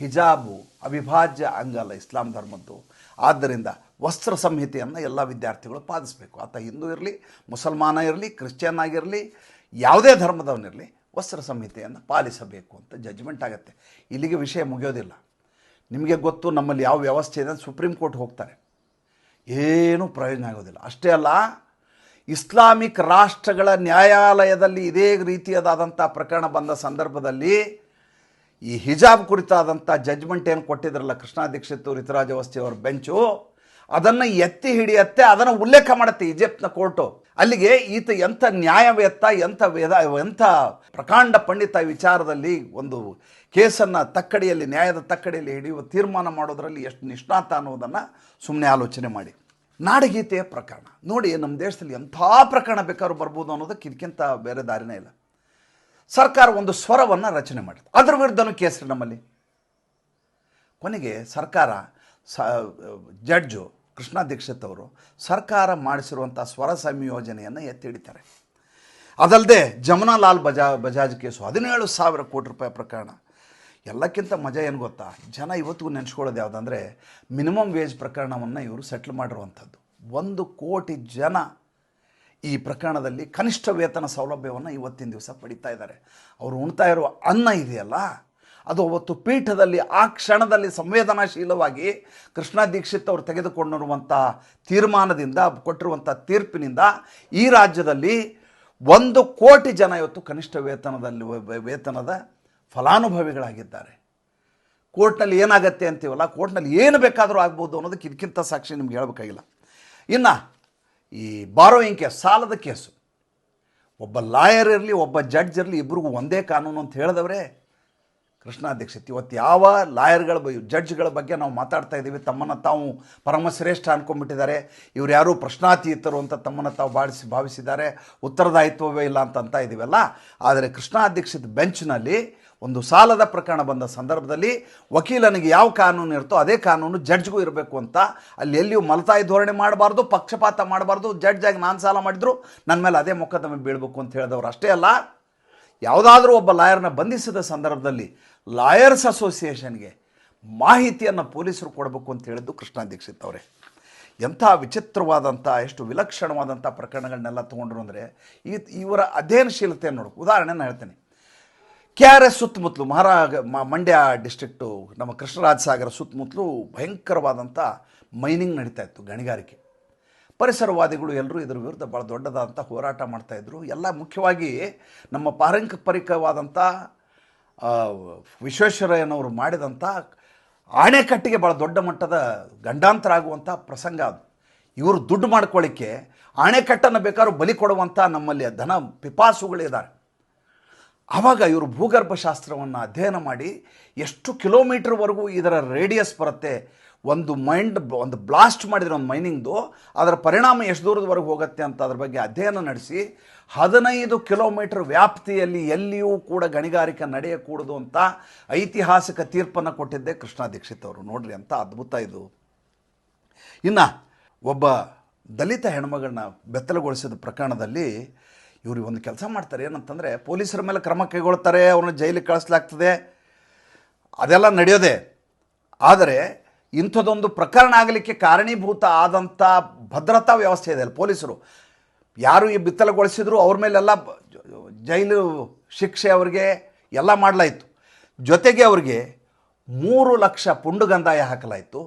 ಹಿಜಾಬು ಅವಿಭಾಜ್ಯ ಅಂಗ ಅಲ್ಲ ಇಸ್ಲಾಂ ಧರ್ಮದ್ದು. ಆದ್ದರಿಂದ ವಸ್ತ್ರ ಸಂಹಿತೆಯನ್ನು ಎಲ್ಲ ವಿದ್ಯಾರ್ಥಿಗಳು ಪಾಲಿಸಬೇಕು. ಆತ ಹಿಂದೂ ಇರಲಿ, ಮುಸಲ್ಮಾನ ಇರಲಿ, ಕ್ರಿಶ್ಚಿಯನ್ ಆಗಿರಲಿ, ಯಾವುದೇ ಧರ್ಮದವನಿರಲಿ ವಸ್ತ್ರ ಸಂಹಿತೆಯನ್ನು ಪಾಲಿಸಬೇಕು ಅಂತ ಜಜ್ಮೆಂಟ್ ಆಗುತ್ತೆ. ಇಲ್ಲಿಗೆ ವಿಷಯ ಮುಗಿಯೋದಿಲ್ಲ. ನಿಮಗೆ ಗೊತ್ತು, ನಮ್ಮಲ್ಲಿ ಯಾವ ವ್ಯವಸ್ಥೆ ಇದೆ ಸುಪ್ರೀಂ ಕೋರ್ಟ್ ಹೋಗ್ತಾರೆ. ಏನೂ ಪ್ರಯೋಜನ ಆಗೋದಿಲ್ಲ. ಅಷ್ಟೇ ಅಲ್ಲ, ಇಸ್ಲಾಮಿಕ್ ರಾಷ್ಟ್ರಗಳ ನ್ಯಾಯಾಲಯದಲ್ಲಿ ಇದೇ ರೀತಿಯಾದಂಥ ಪ್ರಕರಣ ಬಂದ ಸಂದರ್ಭದಲ್ಲಿ ಈ ಹಿಜಾಬ್ ಕುರಿತಾದಂಥ ಜಜ್ಮೆಂಟ್ ಏನು ಕೊಟ್ಟಿದ್ರಲ್ಲ ಕೃಷ್ಣ ದೀಕ್ಷಿತ್ ರಿತುರಾಜ ಅವಸ್ಥಿ ಅವರ ಬೆಂಚು, ಅದನ್ನು ಎತ್ತಿ ಹಿಡಿಯತ್ತೆ, ಅದನ್ನು ಉಲ್ಲೇಖ ಮಾಡುತ್ತೆ ಈಜಿಪ್ಟ್ನ ಕೋರ್ಟು. ಅಲ್ಲಿಗೆ ಈತ ಎಂಥ ನ್ಯಾಯವೆತ್ತ, ಎಂಥ ವೇದ, ಎಂಥ ಪ್ರಕಾಂಡ ಪಂಡಿತ ವಿಚಾರದಲ್ಲಿ ಒಂದು ಕೇಸನ್ನು ತಕ್ಕಡಿಯಲ್ಲಿ, ನ್ಯಾಯದ ತಕ್ಕಡಿಯಲ್ಲಿ ಹಿಡಿಯುವ ತೀರ್ಮಾನ ಮಾಡೋದರಲ್ಲಿ ಎಷ್ಟು ನಿಷ್ಣಾತ ಅನ್ನೋದನ್ನು ಸುಮ್ಮನೆ ಆಲೋಚನೆ ಮಾಡಿ. ನಾಡಗೀತೆಯ ಪ್ರಕರಣ. ನೋಡಿ ನಮ್ಮ ದೇಶದಲ್ಲಿ ಎಂಥ ಪ್ರಕರಣ ಬೇಕಾದ್ರೂ ಬರ್ಬೋದು ಅನ್ನೋದಕ್ಕೆ ಇದಕ್ಕಿಂತ ಬೇರೆ ದಾರಿನೇ ಇಲ್ಲ. ಸರ್ಕಾರ ಒಂದು ಸ್ವರವನ್ನು ರಚನೆ ಮಾಡಿತು ಅದರ ವಿರುದ್ಧನೂ ಕೇಸ್ರಿ ನಮ್ಮಲ್ಲಿ. ಕೊನೆಗೆ ಸರ್ಕಾರ ಸ ಜಡ್ಜು ಕೃಷ್ಣ ದೀಕ್ಷಿತ್ ಅವರು ಸರ್ಕಾರ ಮಾಡಿಸಿರುವಂಥ ಸ್ವರ ಸಂಯೋಜನೆಯನ್ನು ಎತ್ತಿ ಹಿಡಿತಾರೆ. ಅದಲ್ಲದೆ ಜಮುನಾಲಾಲ್ ಬಜಾ, ಬಜಾಜ್ ಕೇಸು ಹದಿನೇಳು ಸಾವಿರ ಕೋಟಿ ರೂಪಾಯಿ ಪ್ರಕರಣ. ಎಲ್ಲಕ್ಕಿಂತ ಮಜಾ ಏನು ಗೊತ್ತಾ? ಜನ ಇವತ್ತಿಗೂ ನೆನೆಸ್ಕೊಳ್ಳೋದು ಯಾವುದಂದರೆ, ಮಿನಿಮಮ್ ವೇಜ್ ಪ್ರಕರಣವನ್ನು ಇವರು ಸೆಟ್ಲ್ ಮಾಡಿರುವಂಥದ್ದು. ಒಂದು ಕೋಟಿ ಜನ ಈ ಪ್ರಕರಣದಲ್ಲಿ ಕನಿಷ್ಠ ವೇತನ ಸೌಲಭ್ಯವನ್ನು ಇವತ್ತಿನ ದಿವಸ ಪಡಿತಾ ಇದ್ದಾರೆ. ಅವರು ಉಣ್ತಾ ಇರುವ ಅನ್ನ ಇದೆಯಲ್ಲ, ಅದು ಅವತ್ತು ಪೀಠದಲ್ಲಿ, ಆ ಕ್ಷಣದಲ್ಲಿ ಸಂವೇದನಾಶೀಲವಾಗಿ ಕೃಷ್ಣ ದೀಕ್ಷಿತ್ ಅವರು ತೆಗೆದುಕೊಂಡಿರುವಂಥ ತೀರ್ಮಾನದಿಂದ ಕೊಟ್ಟಿರುವಂಥ ತೀರ್ಪಿನಿಂದ ಈ ರಾಜ್ಯದಲ್ಲಿ ಒಂದು ಕೋಟಿ ಜನ ಇವತ್ತು ಕನಿಷ್ಠ ವೇತನದಲ್ಲಿ ವೇತನದ ಫಲಾನುಭವಿಗಳಾಗಿದ್ದಾರೆ. ಕೋರ್ಟ್ನಲ್ಲಿ ಏನಾಗತ್ತೆ ಅಂತೀವಲ್ಲ, ಕೋರ್ಟ್ನಲ್ಲಿ ಏನು ಬೇಕಾದರೂ ಆಗ್ಬೋದು ಅನ್ನೋದಕ್ಕೆ ಇದಕ್ಕಿಂತ ಸಾಕ್ಷಿ ನಿಮ್ಗೆ ಹೇಳಬೇಕಾಗಿಲ್ಲ. ಇನ್ನು ಈ ಬಾರೋಯಿಂಗ್ ಕೇಸ್ ಸಾಲದ ಕೇಸು. ಒಬ್ಬ ಲಾಯರ್ ಇರಲಿ, ಒಬ್ಬ ಜಡ್ಜ್ ಇರಲಿ ಇಬ್ಬರಿಗೂ ಒಂದೇ ಕಾನೂನು ಅಂತ ಹೇಳಿದವರೇ, ಕೃಷ್ಣ ದೀಕ್ಷಿತ್, ಇವತ್ತು ಯಾವ ಲಾಯರ್ಗಳ ಬ ಜಡ್ಜ್ಗಳ ಬಗ್ಗೆ ನಾವು ಮಾತಾಡ್ತಾ ಇದ್ದೀವಿ ತಮ್ಮನ್ನು ತಾವು ಪರಮಶ್ರೇಷ್ಠ ಅನ್ಕೊಂಡ್ಬಿಟ್ಟಿದ್ದಾರೆ, ಇವ್ರು ಯಾರೂ ಪ್ರಶ್ನಾತೀತರು ಅಂತ ತಮ್ಮನ್ನು ತಾವು ಭಾವಿಸಿ ಭಾವಿಸಿದ್ದಾರೆ, ಉತ್ತರದಾಯಿತ್ವವೇ ಇಲ್ಲ ಅಂತ ಅಂತ ಇದ್ದೀವಲ್ಲ ಆದರೆ ಕೃಷ್ಣ ದೀಕ್ಷಿತ್ ಬೆಂಚ್ನಲ್ಲಿ ಒಂದು ಸಾಲದ ಪ್ರಕರಣ ಬಂದ ಸಂದರ್ಭದಲ್ಲಿ ವಕೀಲನಿಗೆ ಯಾವ ಕಾನೂನು ಇರುತ್ತೋ ಅದೇ ಕಾನೂನು ಜಡ್ಜ್ಗೂ ಇರಬೇಕು ಅಂತ ಅಲ್ಲಿ ಎಲ್ಲಿಯೂ ಮಲತಾಯಿ ಧೋರಣೆ ಮಾಡಬಾರ್ದು, ಪಕ್ಷಪಾತ ಮಾಡಬಾರ್ದು. ಜಡ್ಜ್ ಆಗಿ ನಾನು ಸಾಲ ಮಾಡಿದ್ರು ನನ್ನ ಮೇಲೆ ಅದೇ ಮೊಕದ್ದಮೆ ಬೀಳಬೇಕು ಅಂತ ಹೇಳಿದವರು ಅಷ್ಟೇ ಅಲ್ಲ, ಯಾವುದಾದ್ರೂ ಒಬ್ಬ ಲಾಯರ್ನ ಬಂಧಿಸಿದ ಸಂದರ್ಭದಲ್ಲಿ ಲಾಯರ್ಸ್ ಅಸೋಸಿಯೇಷನ್ಗೆ ಮಾಹಿತಿಯನ್ನು ಪೊಲೀಸರು ಕೊಡಬೇಕು ಅಂತ ಹೇಳಿದ್ದು ಕೃಷ್ಣ ದೀಕ್ಷಿತ್ ಅವರೇ. ಎಂಥ ವಿಚಿತ್ರವಾದಂಥ, ಎಷ್ಟು ವಿಲಕ್ಷಣವಾದಂಥ ಪ್ರಕರಣಗಳನ್ನೆಲ್ಲ ತೊಗೊಂಡ್ರು ಅಂದರೆ ಈ ಇವರ ಅಧ್ಯಯನಶೀಲತೆ ನೋಡು ಉದಾಹರಣೆ ನಾನು ಹೇಳ್ತೇನೆ. ಕೆ ಆರ್ ಎಸ್ ಸುತ್ತಮುತ್ತಲು ಮಹಾರಾ ಮಂಡ್ಯ ಡಿಸ್ಟ್ರಿಕ್ಟು ನಮ್ಮ ಕೃಷ್ಣರಾಜ ಸಾಗರ ಸುತ್ತಮುತ್ತಲು ಭಯಂಕರವಾದಂಥ ಮೈನಿಂಗ್ ನಡೀತಾ ಇತ್ತು, ಗಣಿಗಾರಿಕೆ. ಪರಿಸರವಾದಿಗಳು ಎಲ್ಲರೂ ಇದರ ವಿರುದ್ಧ ಭಾಳ ದೊಡ್ಡದಾದಂಥ ಹೋರಾಟ ಮಾಡ್ತಾಯಿದ್ರು ಎಲ್ಲ ಮುಖ್ಯವಾಗಿ ನಮ್ಮ ಪಾರಂಪರಿಕವಾದಂಥ ವಿಶ್ವೇಶ್ವರಯ್ಯನವರು ಮಾಡಿದಂಥ ಆಣೆಕಟ್ಟಿಗೆ ಭಾಳ ದೊಡ್ಡ ಮಟ್ಟದ ಗಂಡಾಂತರ ಆಗುವಂಥ ಪ್ರಸಂಗ ಅದು. ಇವರು ದುಡ್ಡು ಮಾಡ್ಕೊಳ್ಳಿಕ್ಕೆ ಆಣೆಕಟ್ಟನ್ನು ಬೇಕಾದ್ರೂ ಬಲಿ ಕೊಡುವಂಥ ನಮ್ಮಲ್ಲಿ ಧನ ಪಿಪಾಸುಗಳಿದ್ದಾರೆ ಆವಾಗ ಇವರು ಭೂಗರ್ಭಶಾಸ್ತ್ರವನ್ನು ಅಧ್ಯಯನ ಮಾಡಿ ಎಷ್ಟು ಕಿಲೋಮೀಟ್ರ್ವರೆಗೂ ಇದರ ರೇಡಿಯಸ್ ಬರುತ್ತೆ, ಒಂದು ಮೈಂಡ್ ಒಂದು ಬ್ಲಾಸ್ಟ್ ಮಾಡಿದರೆ ಒಂದು ಮೈನಿಂಗ್ದು, ಅದರ ಪರಿಣಾಮ ಎಷ್ಟು ದೂರದವರೆಗೂ ಹೋಗುತ್ತೆ ಅಂತ ಅದ್ರ ಬಗ್ಗೆ ಅಧ್ಯಯನ ನಡೆಸಿ, ಹದಿನೈದು ಕಿಲೋಮೀಟರ್ ವ್ಯಾಪ್ತಿಯಲ್ಲಿ ಎಲ್ಲಿಯೂ ಕೂಡ ಗಣಿಗಾರಿಕೆ ನಡೆಯಕೂಡದು ಅಂತ ಐತಿಹಾಸಿಕ ತೀರ್ಪನ್ನು ಕೊಟ್ಟಿದ್ದೆ ಕೃಷ್ಣ ದೀಕ್ಷಿತ್ ಅವರು. ನೋಡ್ರಿ ಅಂತ ಅದ್ಭುತ ಇದು. ಇನ್ನು ಒಬ್ಬ ದಲಿತ ಹೆಣ್ಮಗಳನ್ನ ಬೆತ್ತಲಗೊಳಿಸಿದ ಪ್ರಕರಣದಲ್ಲಿ ಇವರು ಒಂದು ಕೆಲಸ ಮಾಡ್ತಾರೆ. ಏನಂತಂದರೆ ಪೊಲೀಸರ ಮೇಲೆ ಕ್ರಮ ಕೈಗೊಳ್ತಾರೆ, ಅವ್ರನ್ನ ಜೈಲಿಗೆ ಕಳಿಸ್ಲಾಗ್ತದೆ. ಅದೆಲ್ಲ ನಡೆಯೋದೆ. ಆದರೆ ಇಂಥದ್ದೊಂದು ಪ್ರಕರಣ ಆಗಲಿಕ್ಕೆ ಕಾರಣೀಭೂತ ಆದಂಥ ಭದ್ರತಾ ವ್ಯವಸ್ಥೆ ಇದೆ ಅಲ್ಲಿ ಪೊಲೀಸರು. ಯಾರು ಈ ಬಿತ್ತಲಗೊಳಿಸಿದ್ರು ಅವ್ರ ಮೇಲೆಲ್ಲ ಜೈಲು ಶಿಕ್ಷೆ ಅವ್ರಿಗೆ ಎಲ್ಲ ಮಾಡಲಾಯಿತು. ಜೊತೆಗೆ ಅವ್ರಿಗೆ ಮೂರು ಲಕ್ಷ ಪುಂಡುಗಂದಾಯ ಹಾಕಲಾಯಿತು.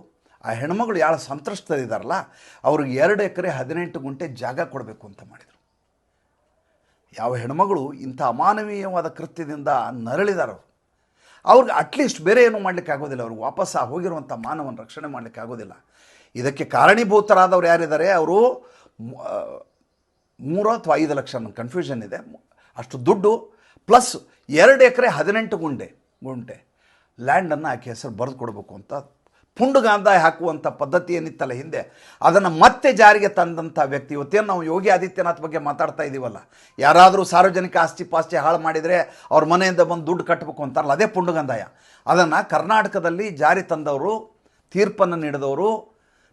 ಆ ಹೆಣ್ಮಗಳು ಯಾರು ಸಂತ್ರಸ್ತರಿದ್ದಾರಲ್ಲ ಅವ್ರಿಗೆ ಎರಡು ಎಕರೆ ಹದಿನೆಂಟು ಗುಂಟೆ ಜಾಗ ಕೊಡಬೇಕು ಅಂತ ಮಾಡಿದರು. ಯಾವ ಹೆಣ್ಮಗಳು ಇಂಥ ಅಮಾನವೀಯವಾದ ಕೃತ್ಯದಿಂದ ನರಳಿದಾರೋ, ಅವ್ರಿಗೆ ಅಟ್ಲೀಸ್ಟ್ ಬೇರೆ ಏನೂ ಮಾಡಲಿಕ್ಕೆ ಆಗೋದಿಲ್ಲ. ಅವ್ರಿಗೆ ವಾಪಸ್ ಆ ಹೋಗಿರುವಂಥ ಮಾನವನ ರಕ್ಷಣೆ ಮಾಡಲಿಕ್ಕೆ ಆಗೋದಿಲ್ಲ. ಇದಕ್ಕೆ ಕಾರಣೀಭೂತರಾದವ್ರು ಯಾರಿದ್ದಾರೆ? ಅವರು ಮೂರು ಅಥವಾ ಐದು ಲಕ್ಷ ನನ್ನ ಕನ್ಫ್ಯೂಷನ್ ಇದೆ. ಅಷ್ಟು ದುಡ್ಡು ಪ್ಲಸ್ ಎರಡು ಎಕರೆ ಹದಿನೆಂಟು ಗುಂಡೆ, ಗುಂಟೆ ಲ್ಯಾಂಡನ್ನು ಆಕೆ ಹೆಸರು ಬರೆದು ಕೊಡಬೇಕು ಅಂತ ಪುಂಡುಗಾಂದಾಯ ಹಾಕುವಂಥ ಪದ್ಧತಿ ಏನಿತ್ತಲ್ಲ ಹಿಂದೆ? ಅದನ್ನು ಮತ್ತೆ ಜಾರಿಗೆ ತಂದಂಥ ವ್ಯಕ್ತಿ. ಇವತ್ತೇನು ನಾವು ಯೋಗಿ ಆದಿತ್ಯನಾಥ್ ಬಗ್ಗೆ ಮಾತಾಡ್ತಾ ಇದ್ದೀವಲ್ಲ ಯಾರಾದರೂ ಸಾರ್ವಜನಿಕ ಆಸ್ತಿ ಪಾಸ್ತಿ ಹಾಳು ಮಾಡಿದರೆ ಅವ್ರ ಮನೆಯಿಂದ ಬಂದು ದುಡ್ಡು ಕಟ್ಟಬೇಕು ಅಂತಾರಲ್ಲ, ಅದೇ ಪುಂಡುಗಂದಾಯ ಅದನ್ನು ಕರ್ನಾಟಕದಲ್ಲಿ ಜಾರಿ ತಂದವರು, ತೀರ್ಪನ್ನು ನೀಡಿದವರು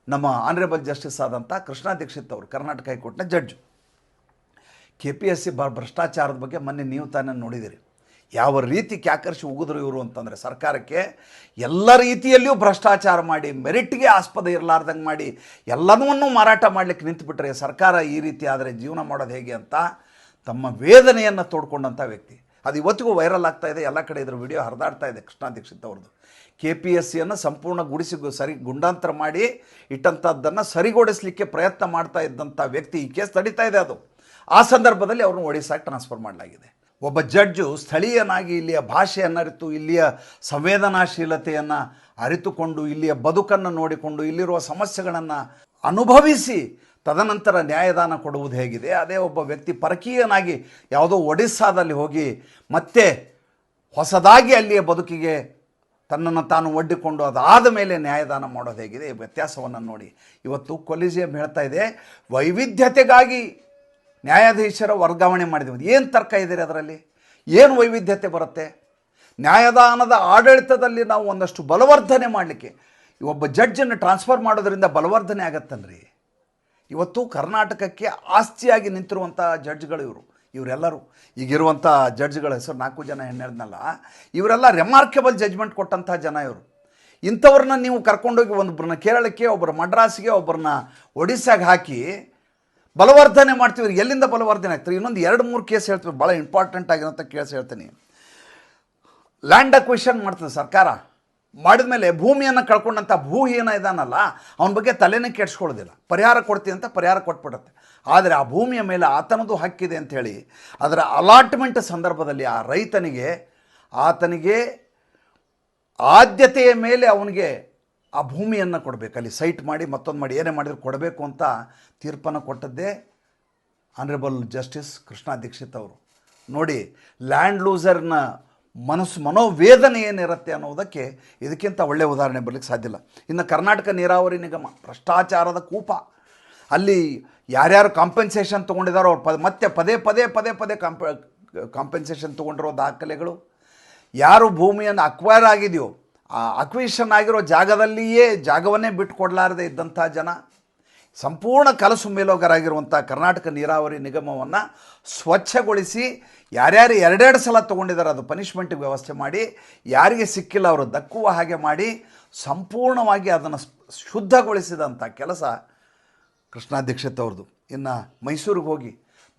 ನಮ್ಮ ಆನರೇಬಲ್ ಜಸ್ಟಿಸ್ ಆದಂಥ ಕೃಷ್ಣ ದೀಕ್ಷಿತ್ ಅವರು, ಕರ್ನಾಟಕ ಹೈಕೋರ್ಟ್ನ judge. K P S C ಭ್ರಷ್ಟಾಚಾರದ ಬಗ್ಗೆ ಮೊನ್ನೆ ನೀವು ತಾನೇ ನೋಡಿದಿರಿ. ಯಾವ ರೀತಿ ಕ್ಯಾಕರ್ಷಿ ಉಗಿದ್ರು ಇವರು ಅಂತಂದರೆ ಸರ್ಕಾರಕ್ಕೆ ಎಲ್ಲ ರೀತಿಯಲ್ಲಿಯೂ ಭ್ರಷ್ಟಾಚಾರ ಮಾಡಿ, ಮೆರಿಟ್ಗೆ ಆಸ್ಪದ ಇರಲಾರ್ದಂಗೆ ಮಾಡಿ ಎಲ್ಲವನ್ನೂ ಮಾರಾಟ ಮಾಡಲಿಕ್ಕೆ ನಿಂತುಬಿಟ್ರೆ ಸರ್ಕಾರ ಈ ರೀತಿ ಆದರೆ ಜೀವನ ಮಾಡೋದು ಹೇಗೆ ಅಂತ ತಮ್ಮ ವೇದನೆಯನ್ನು ತೋಡ್ಕೊಂಡಂಥ ವ್ಯಕ್ತಿ. ಅದು ಇವತ್ತಿಗೂ ವೈರಲ್ ಆಗ್ತಾ ಇದೆ, ಎಲ್ಲ ಕಡೆ ಇದ್ರ ವಿಡಿಯೋ ಹರಿದಾಡ್ತಾ ಇದೆ ಕೃಷ್ಣ ದೀಕ್ಷಿತ್ ಅವ್ರದ್ದು ಕೆ ಪಿ ಎಸ್ ಸಿಯನ್ನು ಸಂಪೂರ್ಣ ಗುಡಿಸಿ ಸರಿ ಗುಂಡಾಂತರ ಮಾಡಿ ಇಟ್ಟಂಥದ್ದನ್ನು ಸರಿಗೊಡಿಸಲಿಕ್ಕೆ ಪ್ರಯತ್ನ ಮಾಡ್ತಾ ಇದ್ದಂಥ ವ್ಯಕ್ತಿ ಈ ಕೇಸ್ ತಡೀತಾ ಇದೆ ಅದು. ಆ ಸಂದರ್ಭದಲ್ಲಿ ಅವ್ರನ್ನ ಒಡಿಸಾಗಿ ಟ್ರಾನ್ಸ್ಫರ್ ಮಾಡಲಾಗಿದೆ. ಒಬ್ಬ ಜಡ್ಜು ಸ್ಥಳೀಯನಾಗಿ ಇಲ್ಲಿಯ ಭಾಷೆಯನ್ನು ಅರಿತು, ಇಲ್ಲಿಯ ಸಂವೇದನಾಶೀಲತೆಯನ್ನು ಅರಿತುಕೊಂಡು, ಇಲ್ಲಿಯ ಬದುಕನ್ನು ನೋಡಿಕೊಂಡು, ಇಲ್ಲಿರುವ ಸಮಸ್ಯೆಗಳನ್ನು ಅನುಭವಿಸಿ ತದನಂತರ ನ್ಯಾಯದಾನ ಕೊಡುವುದು ಹೇಗಿದೆ. ಅದೇ ಒಬ್ಬ ವ್ಯಕ್ತಿ ಪರಕೀಯನಾಗಿ ಯಾವುದೋ ಒಡಿಸ್ಸಾದಲ್ಲಿ ಹೋಗಿ ಮತ್ತೆ ಹೊಸದಾಗಿ ಅಲ್ಲಿಯ ಬದುಕಿಗೆ ತನ್ನನ್ನು ತಾನು ಒಡ್ಡಿಕೊಂಡು ಅದಾದ ಮೇಲೆ ನ್ಯಾಯದಾನ ಮಾಡೋದು ಹೇಗಿದೆ. ವ್ಯತ್ಯಾಸವನ್ನು ನೋಡಿ. ಇವತ್ತು ಕೊಲಿಜಿಯಂ ಹೇಳ್ತಾ ಇದೆ, ವೈವಿಧ್ಯತೆಗಾಗಿ ನ್ಯಾಯಾಧೀಶರ ವರ್ಗಾವಣೆ ಮಾಡಿದ್ದೀವಿ ಏನು ತರ್ಕ ಇದೆ ಅದರಲ್ಲಿ? ಏನು ವೈವಿಧ್ಯತೆ ಬರುತ್ತೆ? ನ್ಯಾಯದಾನದ ಆಡಳಿತದಲ್ಲಿ ನಾವು ಒಂದಷ್ಟು ಬಲವರ್ಧನೆ ಮಾಡಲಿಕ್ಕೆ, ಒಬ್ಬ ಜಡ್ಜನ್ನು ಟ್ರಾನ್ಸ್ಫರ್ ಮಾಡೋದರಿಂದ ಬಲವರ್ಧನೆ ಆಗತ್ತನ್ರಿ ಇವತ್ತು ಕರ್ನಾಟಕಕ್ಕೆ ಆಸ್ತಿಯಾಗಿ ನಿಂತಿರುವಂಥ ಜಡ್ಜ್ಗಳು ಇವರು, ಇವರೆಲ್ಲರೂ. ಈಗಿರುವಂಥ ಜಡ್ಜ್ಗಳ ಹೆಸರು ನಾಲ್ಕು ಜನ ಏನು ಹೇಳಿದ್ನಲ್ಲ ಇವರೆಲ್ಲ ರೆಮಾರ್ಕೆಬಲ್ ಜಜ್ಮೆಂಟ್ ಕೊಟ್ಟಂಥ ಜನ ಇವರು. ಇಂಥವ್ರನ್ನ ನೀವು ಕರ್ಕೊಂಡೋಗಿ ಒಬ್ಬರನ್ನ ಕೇರಳಕ್ಕೆ ಒಬ್ಬರ ಮಡ್ರಾಸ್ಗೆ ಒಬ್ಬರನ್ನ ಒಡಿಸ್ಸಾಗೆ ಹಾಕಿ ಬಲವರ್ಧನೆ ಮಾಡ್ತೀವಿ. ಎಲ್ಲಿಂದ ಬಲವರ್ಧನೆ ಆಗ್ತಾರೆ? ಇನ್ನೊಂದು ಎರಡು, ಮೂರು ಕೇಸ್ ಹೇಳ್ತೀವಿ. ಭಾಳ ಇಂಪಾರ್ಟೆಂಟ್ ಆಗಿರೋಂಥ ಕೇಸ್ ಹೇಳ್ತೀನಿ. ಲ್ಯಾಂಡ್ ಅಕ್ವಿಷನ್ ಮಾಡ್ತದೆ ಸರ್ಕಾರ. ಮಾಡಿದ ಮೇಲೆ ಭೂಮಿಯನ್ನು ಕಳ್ಕೊಂಡಂಥ ಭೂಹೀನ ಇದಾನಲ್ಲ, ಅವನ ಬಗ್ಗೆ ತಲೆನೇ ಕೆಡ್ಸ್ಕೊಳ್ಳೋದಿಲ್ಲ. ಪರಿಹಾರ ಕೊಡ್ತೀನಿ ಅಂತ ಪರಿಹಾರ ಕೊಟ್ಬಿಡುತ್ತೆ. ಆದರೆ ಆ ಭೂಮಿಯ ಮೇಲೆ ಆತನದು ಹಕ್ಕಿದೆ ಅಂಥೇಳಿ ಅದರ ಅಲಾಟ್ಮೆಂಟ್ ಸಂದರ್ಭದಲ್ಲಿ ಆ ರೈತನಿಗೆ, ಆತನಿಗೆ ಆದ್ಯತೆಯ ಮೇಲೆ ಅವನಿಗೆ ಆ ಭೂಮಿಯನ್ನು ಕೊಡಬೇಕು. ಅಲ್ಲಿ ಸೈಟ್ ಮಾಡಿ ಮತ್ತೊಂದು ಮಾಡಿ ಏನೇ ಮಾಡಿದ್ರು ಕೊಡಬೇಕು ಅಂತ ತೀರ್ಪನ್ನು ಕೊಟ್ಟದ್ದೇ ಆನರೇಬಲ್ ಜಸ್ಟಿಸ್ ಕೃಷ್ಣ ದೀಕ್ಷಿತ್ ಅವರು. ನೋಡಿ ಲ್ಯಾಂಡ್ ಲೂಸರ್ನ ಮನಸ್ಸು ಮನೋವೇದನೆ ಏನಿರುತ್ತೆ ಅನ್ನೋದಕ್ಕೆ ಇದಕ್ಕಿಂತ ಒಳ್ಳೆಯ ಉದಾಹರಣೆ ಬರಲಿಕ್ಕೆ ಸಾಧ್ಯ ಇಲ್ಲ. ಇನ್ನು ಕರ್ನಾಟಕ ನೀರಾವರಿ ನಿಗಮ, ಭ್ರಷ್ಟಾಚಾರದ ಕೂಪ. ಅಲ್ಲಿ ಯಾರ್ಯಾರು ಕಾಂಪೆನ್ಸೇಷನ್ ತೊಗೊಂಡಿದ್ದಾರೋ ಅವ್ರು ಪದ, ಮತ್ತೆ ಪದೇ ಪದೇ ಪದೇ ಪದೇ ಕಾಂಪ ಕಾಂಪೆನ್ಸೇಷನ್ ತೊಗೊಂಡಿರೋ ದಾಖಲೆಗಳು. ಯಾರು ಭೂಮಿಯನ್ನು ಅಕ್ವೈರ್ ಆಗಿದೆಯೋ ಅಕ್ವಿಷನ್ ಆಗಿರೋ ಜಾಗದಲ್ಲಿಯೇ ಜಾಗವನ್ನೇ ಬಿಟ್ಟು ಕೊಡಲಾರದೆ ಇದ್ದಂಥ ಜನ, ಸಂಪೂರ್ಣ ಕಲಸು ಮೇಲೋಗರಾಗಿರುವಂಥ ಕರ್ನಾಟಕ ನೀರಾವರಿ ನಿಗಮವನ್ನು ಸ್ವಚ್ಛಗೊಳಿಸಿ ಯಾರ್ಯಾರು ಎರಡೆರಡು ಸಲ ತೊಗೊಂಡಿದ್ದಾರೆ ಅದು ಪನಿಷ್ಮೆಂಟ್ ವ್ಯವಸ್ಥೆ ಮಾಡಿ, ಯಾರಿಗೆ ಸಿಕ್ಕಿಲ್ಲ ಅವರು ದಕ್ಕುವ ಹಾಗೆ ಮಾಡಿ, ಸಂಪೂರ್ಣವಾಗಿ ಅದನ್ನು ಶುದ್ಧಗೊಳಿಸಿದಂಥ ಕೆಲಸ ಕೃಷ್ಣಾ ದೀಕ್ಷಿತ್ ಅವ್ರದ್ದು. ಇನ್ನು ಮೈಸೂರಿಗೆ ಹೋಗಿ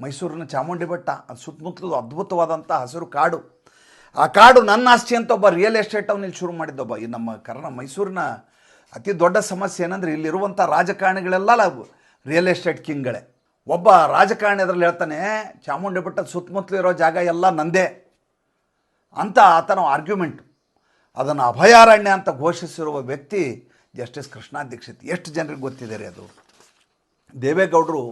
ಮೈಸೂರಿನ ಚಾಮುಂಡಿ ಬೆಟ್ಟ ಅದು ಸುತ್ತಮುತ್ತಲು ಅದ್ಭುತವಾದಂಥ ಹಸಿರು ಕಾಡು. ಆ ಕಾಡು ನನ್ನ ಆಸ್ತಿ ಅಂತ ಒಬ್ಬ ರಿಯಲ್ ಎಸ್ಟೇಟ್ ಅವನಲ್ಲಿ ಶುರು ಮಾಡಿದ್ದೊಬ್ಬ. ಈ ನಮ್ಮ ಕಾರಣ ಮೈಸೂರಿನ ಅತಿ ದೊಡ್ಡ ಸಮಸ್ಯೆ ಏನಂದ್ರೆ ಇಲ್ಲಿರುವಂಥ ರಾಜಕಾರಣಿಗಳೆಲ್ಲ ರಿಯಲ್ ಎಸ್ಟೇಟ್ ಕಿಂಗ್ಗಳೇ. ಒಬ್ಬ ರಾಜಕಾರಣಿ ಅದರಲ್ಲಿ ಹೇಳ್ತಾನೆ, ಚಾಮುಂಡಿ ಬೆಟ್ಟದ ಸುತ್ತಮುತ್ತಲು ಇರೋ ಜಾಗ ಎಲ್ಲ ನಂದೇ ಅಂತ ಆತನ ಆರ್ಗ್ಯುಮೆಂಟ್ ಅದನ್ನು ಅಭಯಾರಣ್ಯ ಅಂತ ಘೋಷಿಸಿರುವ ವ್ಯಕ್ತಿ ಜಸ್ಟಿಸ್ ಕೃಷ್ಣಾ ದೀಕ್ಷಿತ್. ಎಷ್ಟು ಜನರಿಗೆ ಗೊತ್ತಿದೆ ರೀ ಅದು? ದೇವೇಗೌಡರು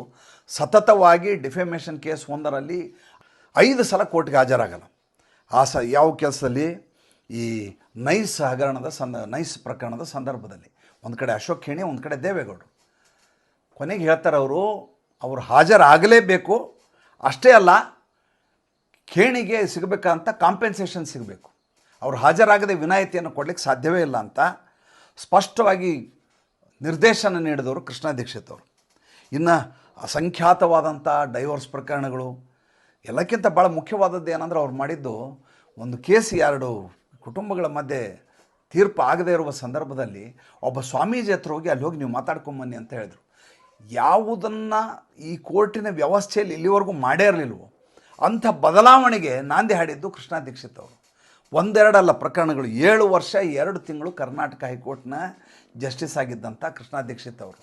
ಸತತವಾಗಿ ಡಿಫೆಮೇಷನ್ ಕೇಸ್ ಒಂದರಲ್ಲಿ ಐದು ಸಲ ಕೋರ್ಟ್ಗೆ ಹಾಜರಾಗಲ್ಲ. ಆ ಸ ಯಾವ ಕೆಲಸದಲ್ಲಿ? ಈ ನೈಸ್ ಹಗರಣದ ಸಂದ, ನೈಸ್ ಪ್ರಕರಣದ ಸಂದರ್ಭದಲ್ಲಿ. ಒಂದು ಕಡೆ ಅಶೋಕ್ ಖೇಣಿ ಒಂದು ಕಡೆ ದೇವೇಗೌಡರು. ಕೊನೆಗೆ ಹೇಳ್ತಾರೆ ಅವರು ಅವರು ಹಾಜರಾಗಲೇಬೇಕು. ಅಷ್ಟೇ ಅಲ್ಲ ಖೇಣಿಗೆ ಸಿಗಬೇಕಂತ ಕಾಂಪೆನ್ಸೇಷನ್ ಸಿಗಬೇಕು. ಅವ್ರು ಹಾಜರಾಗದೆ ವಿನಾಯಿತಿಯನ್ನು ಕೊಡಲಿಕ್ಕೆ ಸಾಧ್ಯವೇ ಇಲ್ಲ ಅಂತ ಸ್ಪಷ್ಟವಾಗಿ ನಿರ್ದೇಶನ ನೀಡಿದವರು ಕೃಷ್ಣ ದೀಕ್ಷಿತ್ ಅವರು. ಇನ್ನು ಅಸಂಖ್ಯಾತವಾದಂಥ ಡೈವರ್ಸ್ ಪ್ರಕರಣಗಳು ಎಲ್ಲಕ್ಕಿಂತ ಭಾಳ ಮುಖ್ಯವಾದದ್ದು ಏನಂದ್ರೆ ಅವ್ರು ಮಾಡಿದ್ದು ಒಂದು ಕೇಸ್ ಎರಡು ಕುಟುಂಬಗಳ ಮಧ್ಯೆ ತೀರ್ಪು ಆಗದೇ ಇರುವ ಸಂದರ್ಭದಲ್ಲಿ ಒಬ್ಬ ಸ್ವಾಮೀಜಿ ಹತ್ರ ಹೋಗಿ ಅಲ್ಲಿ ಹೋಗಿ ನೀವು ಮಾತಾಡ್ಕೊಂಬನ್ನಿ ಅಂತ ಹೇಳಿದರು. ಯಾವುದನ್ನು ಈ ಕೋರ್ಟಿನ ವ್ಯವಸ್ಥೆಯಲ್ಲಿ ಇಲ್ಲಿವರೆಗೂ ಮಾಡೇ ಇರಲಿಲ್ವೋ ಅಂಥ ಬದಲಾವಣೆಗೆ ನಾಂದಿ ಹಾಡಿದ್ದು ಕೃಷ್ಣ ದೀಕ್ಷಿತ್ ಅವರು. ಒಂದೆರಡಲ್ಲ ಪ್ರಕರಣಗಳು ಏಳು ವರ್ಷ ಎರಡು ತಿಂಗಳು ಕರ್ನಾಟಕ ಹೈಕೋರ್ಟ್ನ ಜಸ್ಟಿಸ್ ಆಗಿದ್ದಂಥ ಕೃಷ್ಣ ದೀಕ್ಷಿತ್ ಅವರು.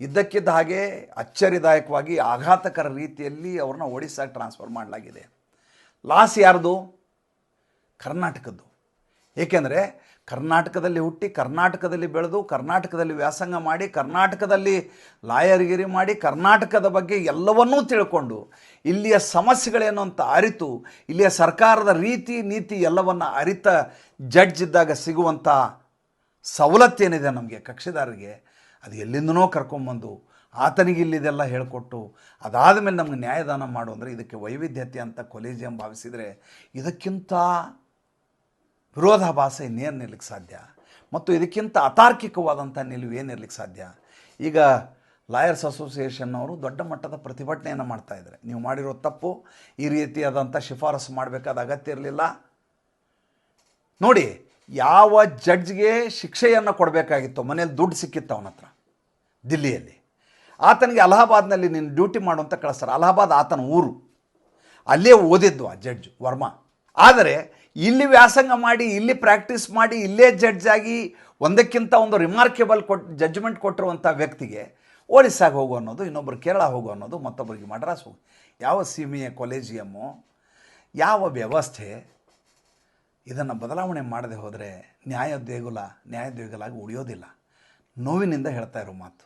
ಇದ್ದಕ್ಕಿದ್ದ ಹಾಗೆ ಅಚ್ಚರಿದಾಯಕವಾಗಿ ಆಘಾತಕರ ರೀತಿಯಲ್ಲಿ ಅವ್ರನ್ನ ಒಡಿಸ್ಸಾಗೆ ಟ್ರಾನ್ಸ್ಫರ್ ಮಾಡಲಾಗಿದೆ. ಲಾಸ್ ಯಾರ್ದು? ಕರ್ನಾಟಕದ್ದು. ಏಕೆಂದರೆ ಕರ್ನಾಟಕದಲ್ಲಿ ಹುಟ್ಟಿ, ಕರ್ನಾಟಕದಲ್ಲಿ ಬೆಳೆದು, ಕರ್ನಾಟಕದಲ್ಲಿ ವ್ಯಾಸಂಗ ಮಾಡಿ, ಕರ್ನಾಟಕದಲ್ಲಿ ಲಾಯರ್ಗಿರಿ ಮಾಡಿ, ಕರ್ನಾಟಕದ ಬಗ್ಗೆ ಎಲ್ಲವನ್ನೂ ತಿಳ್ಕೊಂಡು, ಇಲ್ಲಿಯ ಸಮಸ್ಯೆಗಳೇನು ಅಂತ ಅರಿತು, ಇಲ್ಲಿಯ ಸರ್ಕಾರದ ರೀತಿ ನೀತಿ ಎಲ್ಲವನ್ನು ಅರಿತ ಜಡ್ಜ್ ಇದ್ದಾಗ ಸಿಗುವಂಥ ಸವಲತ್ತೇನಿದೆ ನಮಗೆ, ಕಕ್ಷಿದಾರರಿಗೆ. ಅದು ಎಲ್ಲಿಂದನೋ ಕರ್ಕೊಂಬಂದು ಆತನಿಗೆ ಇಲ್ಲಿದೆಲ್ಲ ಹೇಳಿಕೊಟ್ಟು ಅದಾದ ಮೇಲೆ ನಮಗೆ ನ್ಯಾಯದಾನ ಮಾಡು ಅಂದರೆ ಇದಕ್ಕೆ ವೈವಿಧ್ಯತೆ ಅಂತ ಕೊಲೇಜಿಯಂ ಭಾವಿಸಿದರೆ ಇದಕ್ಕಿಂತ ವಿರೋಧಾಭಾಸ ಇನ್ನೇನು ನಿಲ್ಲಕ್ಕೆ ಸಾಧ್ಯ? ಮತ್ತು ಇದಕ್ಕಿಂತ ಅತಾರ್ಕಿಕವಾದಂಥ ನಿಲುವು ಏನಿರ್ಲಿಕ್ಕೆ ಸಾಧ್ಯ? ಈಗ ಲಾಯರ್ಸ್ ಅಸೋಸಿಯೇಷನ್ ಅವರು ದೊಡ್ಡ ಮಟ್ಟದ ಪ್ರತಿಭಟನೆಯನ್ನು ಮಾಡ್ತಾ ಇದ್ದಾರೆ. ನೀವು ಮಾಡಿರೋ ತಪ್ಪು ಈ ರೀತಿಯಾದಂಥ ಶಿಫಾರಸು ಮಾಡಬೇಕಾದ ಅಗತ್ಯ ಇರಲಿಲ್ಲ. ನೋಡಿ, ಯಾವ ಜಡ್ಜ್ಗೆ ಶಿಕ್ಷೆಯನ್ನು ಕೊಡಬೇಕಾಗಿತ್ತು, ಮನೇಲಿ ದುಡ್ಡು ಸಿಕ್ಕಿತ್ತು ಅವನ ಹತ್ರ ದಿಲ್ಲಿಯಲ್ಲಿ. ಆತನಿಗೆ ಅಲಹಾಬಾದ್ನಲ್ಲಿ ನೀನು ಡ್ಯೂಟಿ ಮಾಡು ಕಳಿಸ್ತಾರೆ ಅಲಹಾಬಾದ್ ಆತನ ಊರು. ಅಲ್ಲೇ ಓದಿದ್ದು ಆ ಜಡ್ಜ್ ವರ್ಮಾ. ಆದರೆ ಇಲ್ಲಿ ವ್ಯಾಸಂಗ ಮಾಡಿ, ಇಲ್ಲಿ ಪ್ರಾಕ್ಟೀಸ್ ಮಾಡಿ, ಇಲ್ಲೇ ಜಡ್ಜ್ ಆಗಿ ಒಂದಕ್ಕಿಂತ ಒಂದು ರಿಮಾರ್ಕೆಬಲ್ ಕೊಟ್ಟು ಜಡ್ಜ್ಮೆಂಟ್ ಕೊಟ್ಟಿರುವಂಥ ವ್ಯಕ್ತಿಗೆ ಒಡಿಸ್ಸಾಗೆ ಹೋಗು ಅನ್ನೋದು ಇನ್ನೊಬ್ಬರು ಕೇರಳ ಹೋಗು ಅನ್ನೋದು ಮತ್ತೊಬ್ಬರಿಗೆ ಮಡ್ರಾಸ್ ಹೋಗು. ಯಾವ ಸೀಮೆಯ ಕೊಲೇಜಿಯಮ್ಮು ಯಾವ ವ್ಯವಸ್ಥೆ ಇದನ್ನು ಬದಲಾವಣೆ ಮಾಡದೆ ಹೋದರೆ ನ್ಯಾಯ ದೇಗುಲ ನ್ಯಾಯ ಉಳಿಯೋದಿಲ್ಲ. ನೋವಿನಿಂದ ಹೇಳ್ತಾ ಇರೋ ಮಾತು.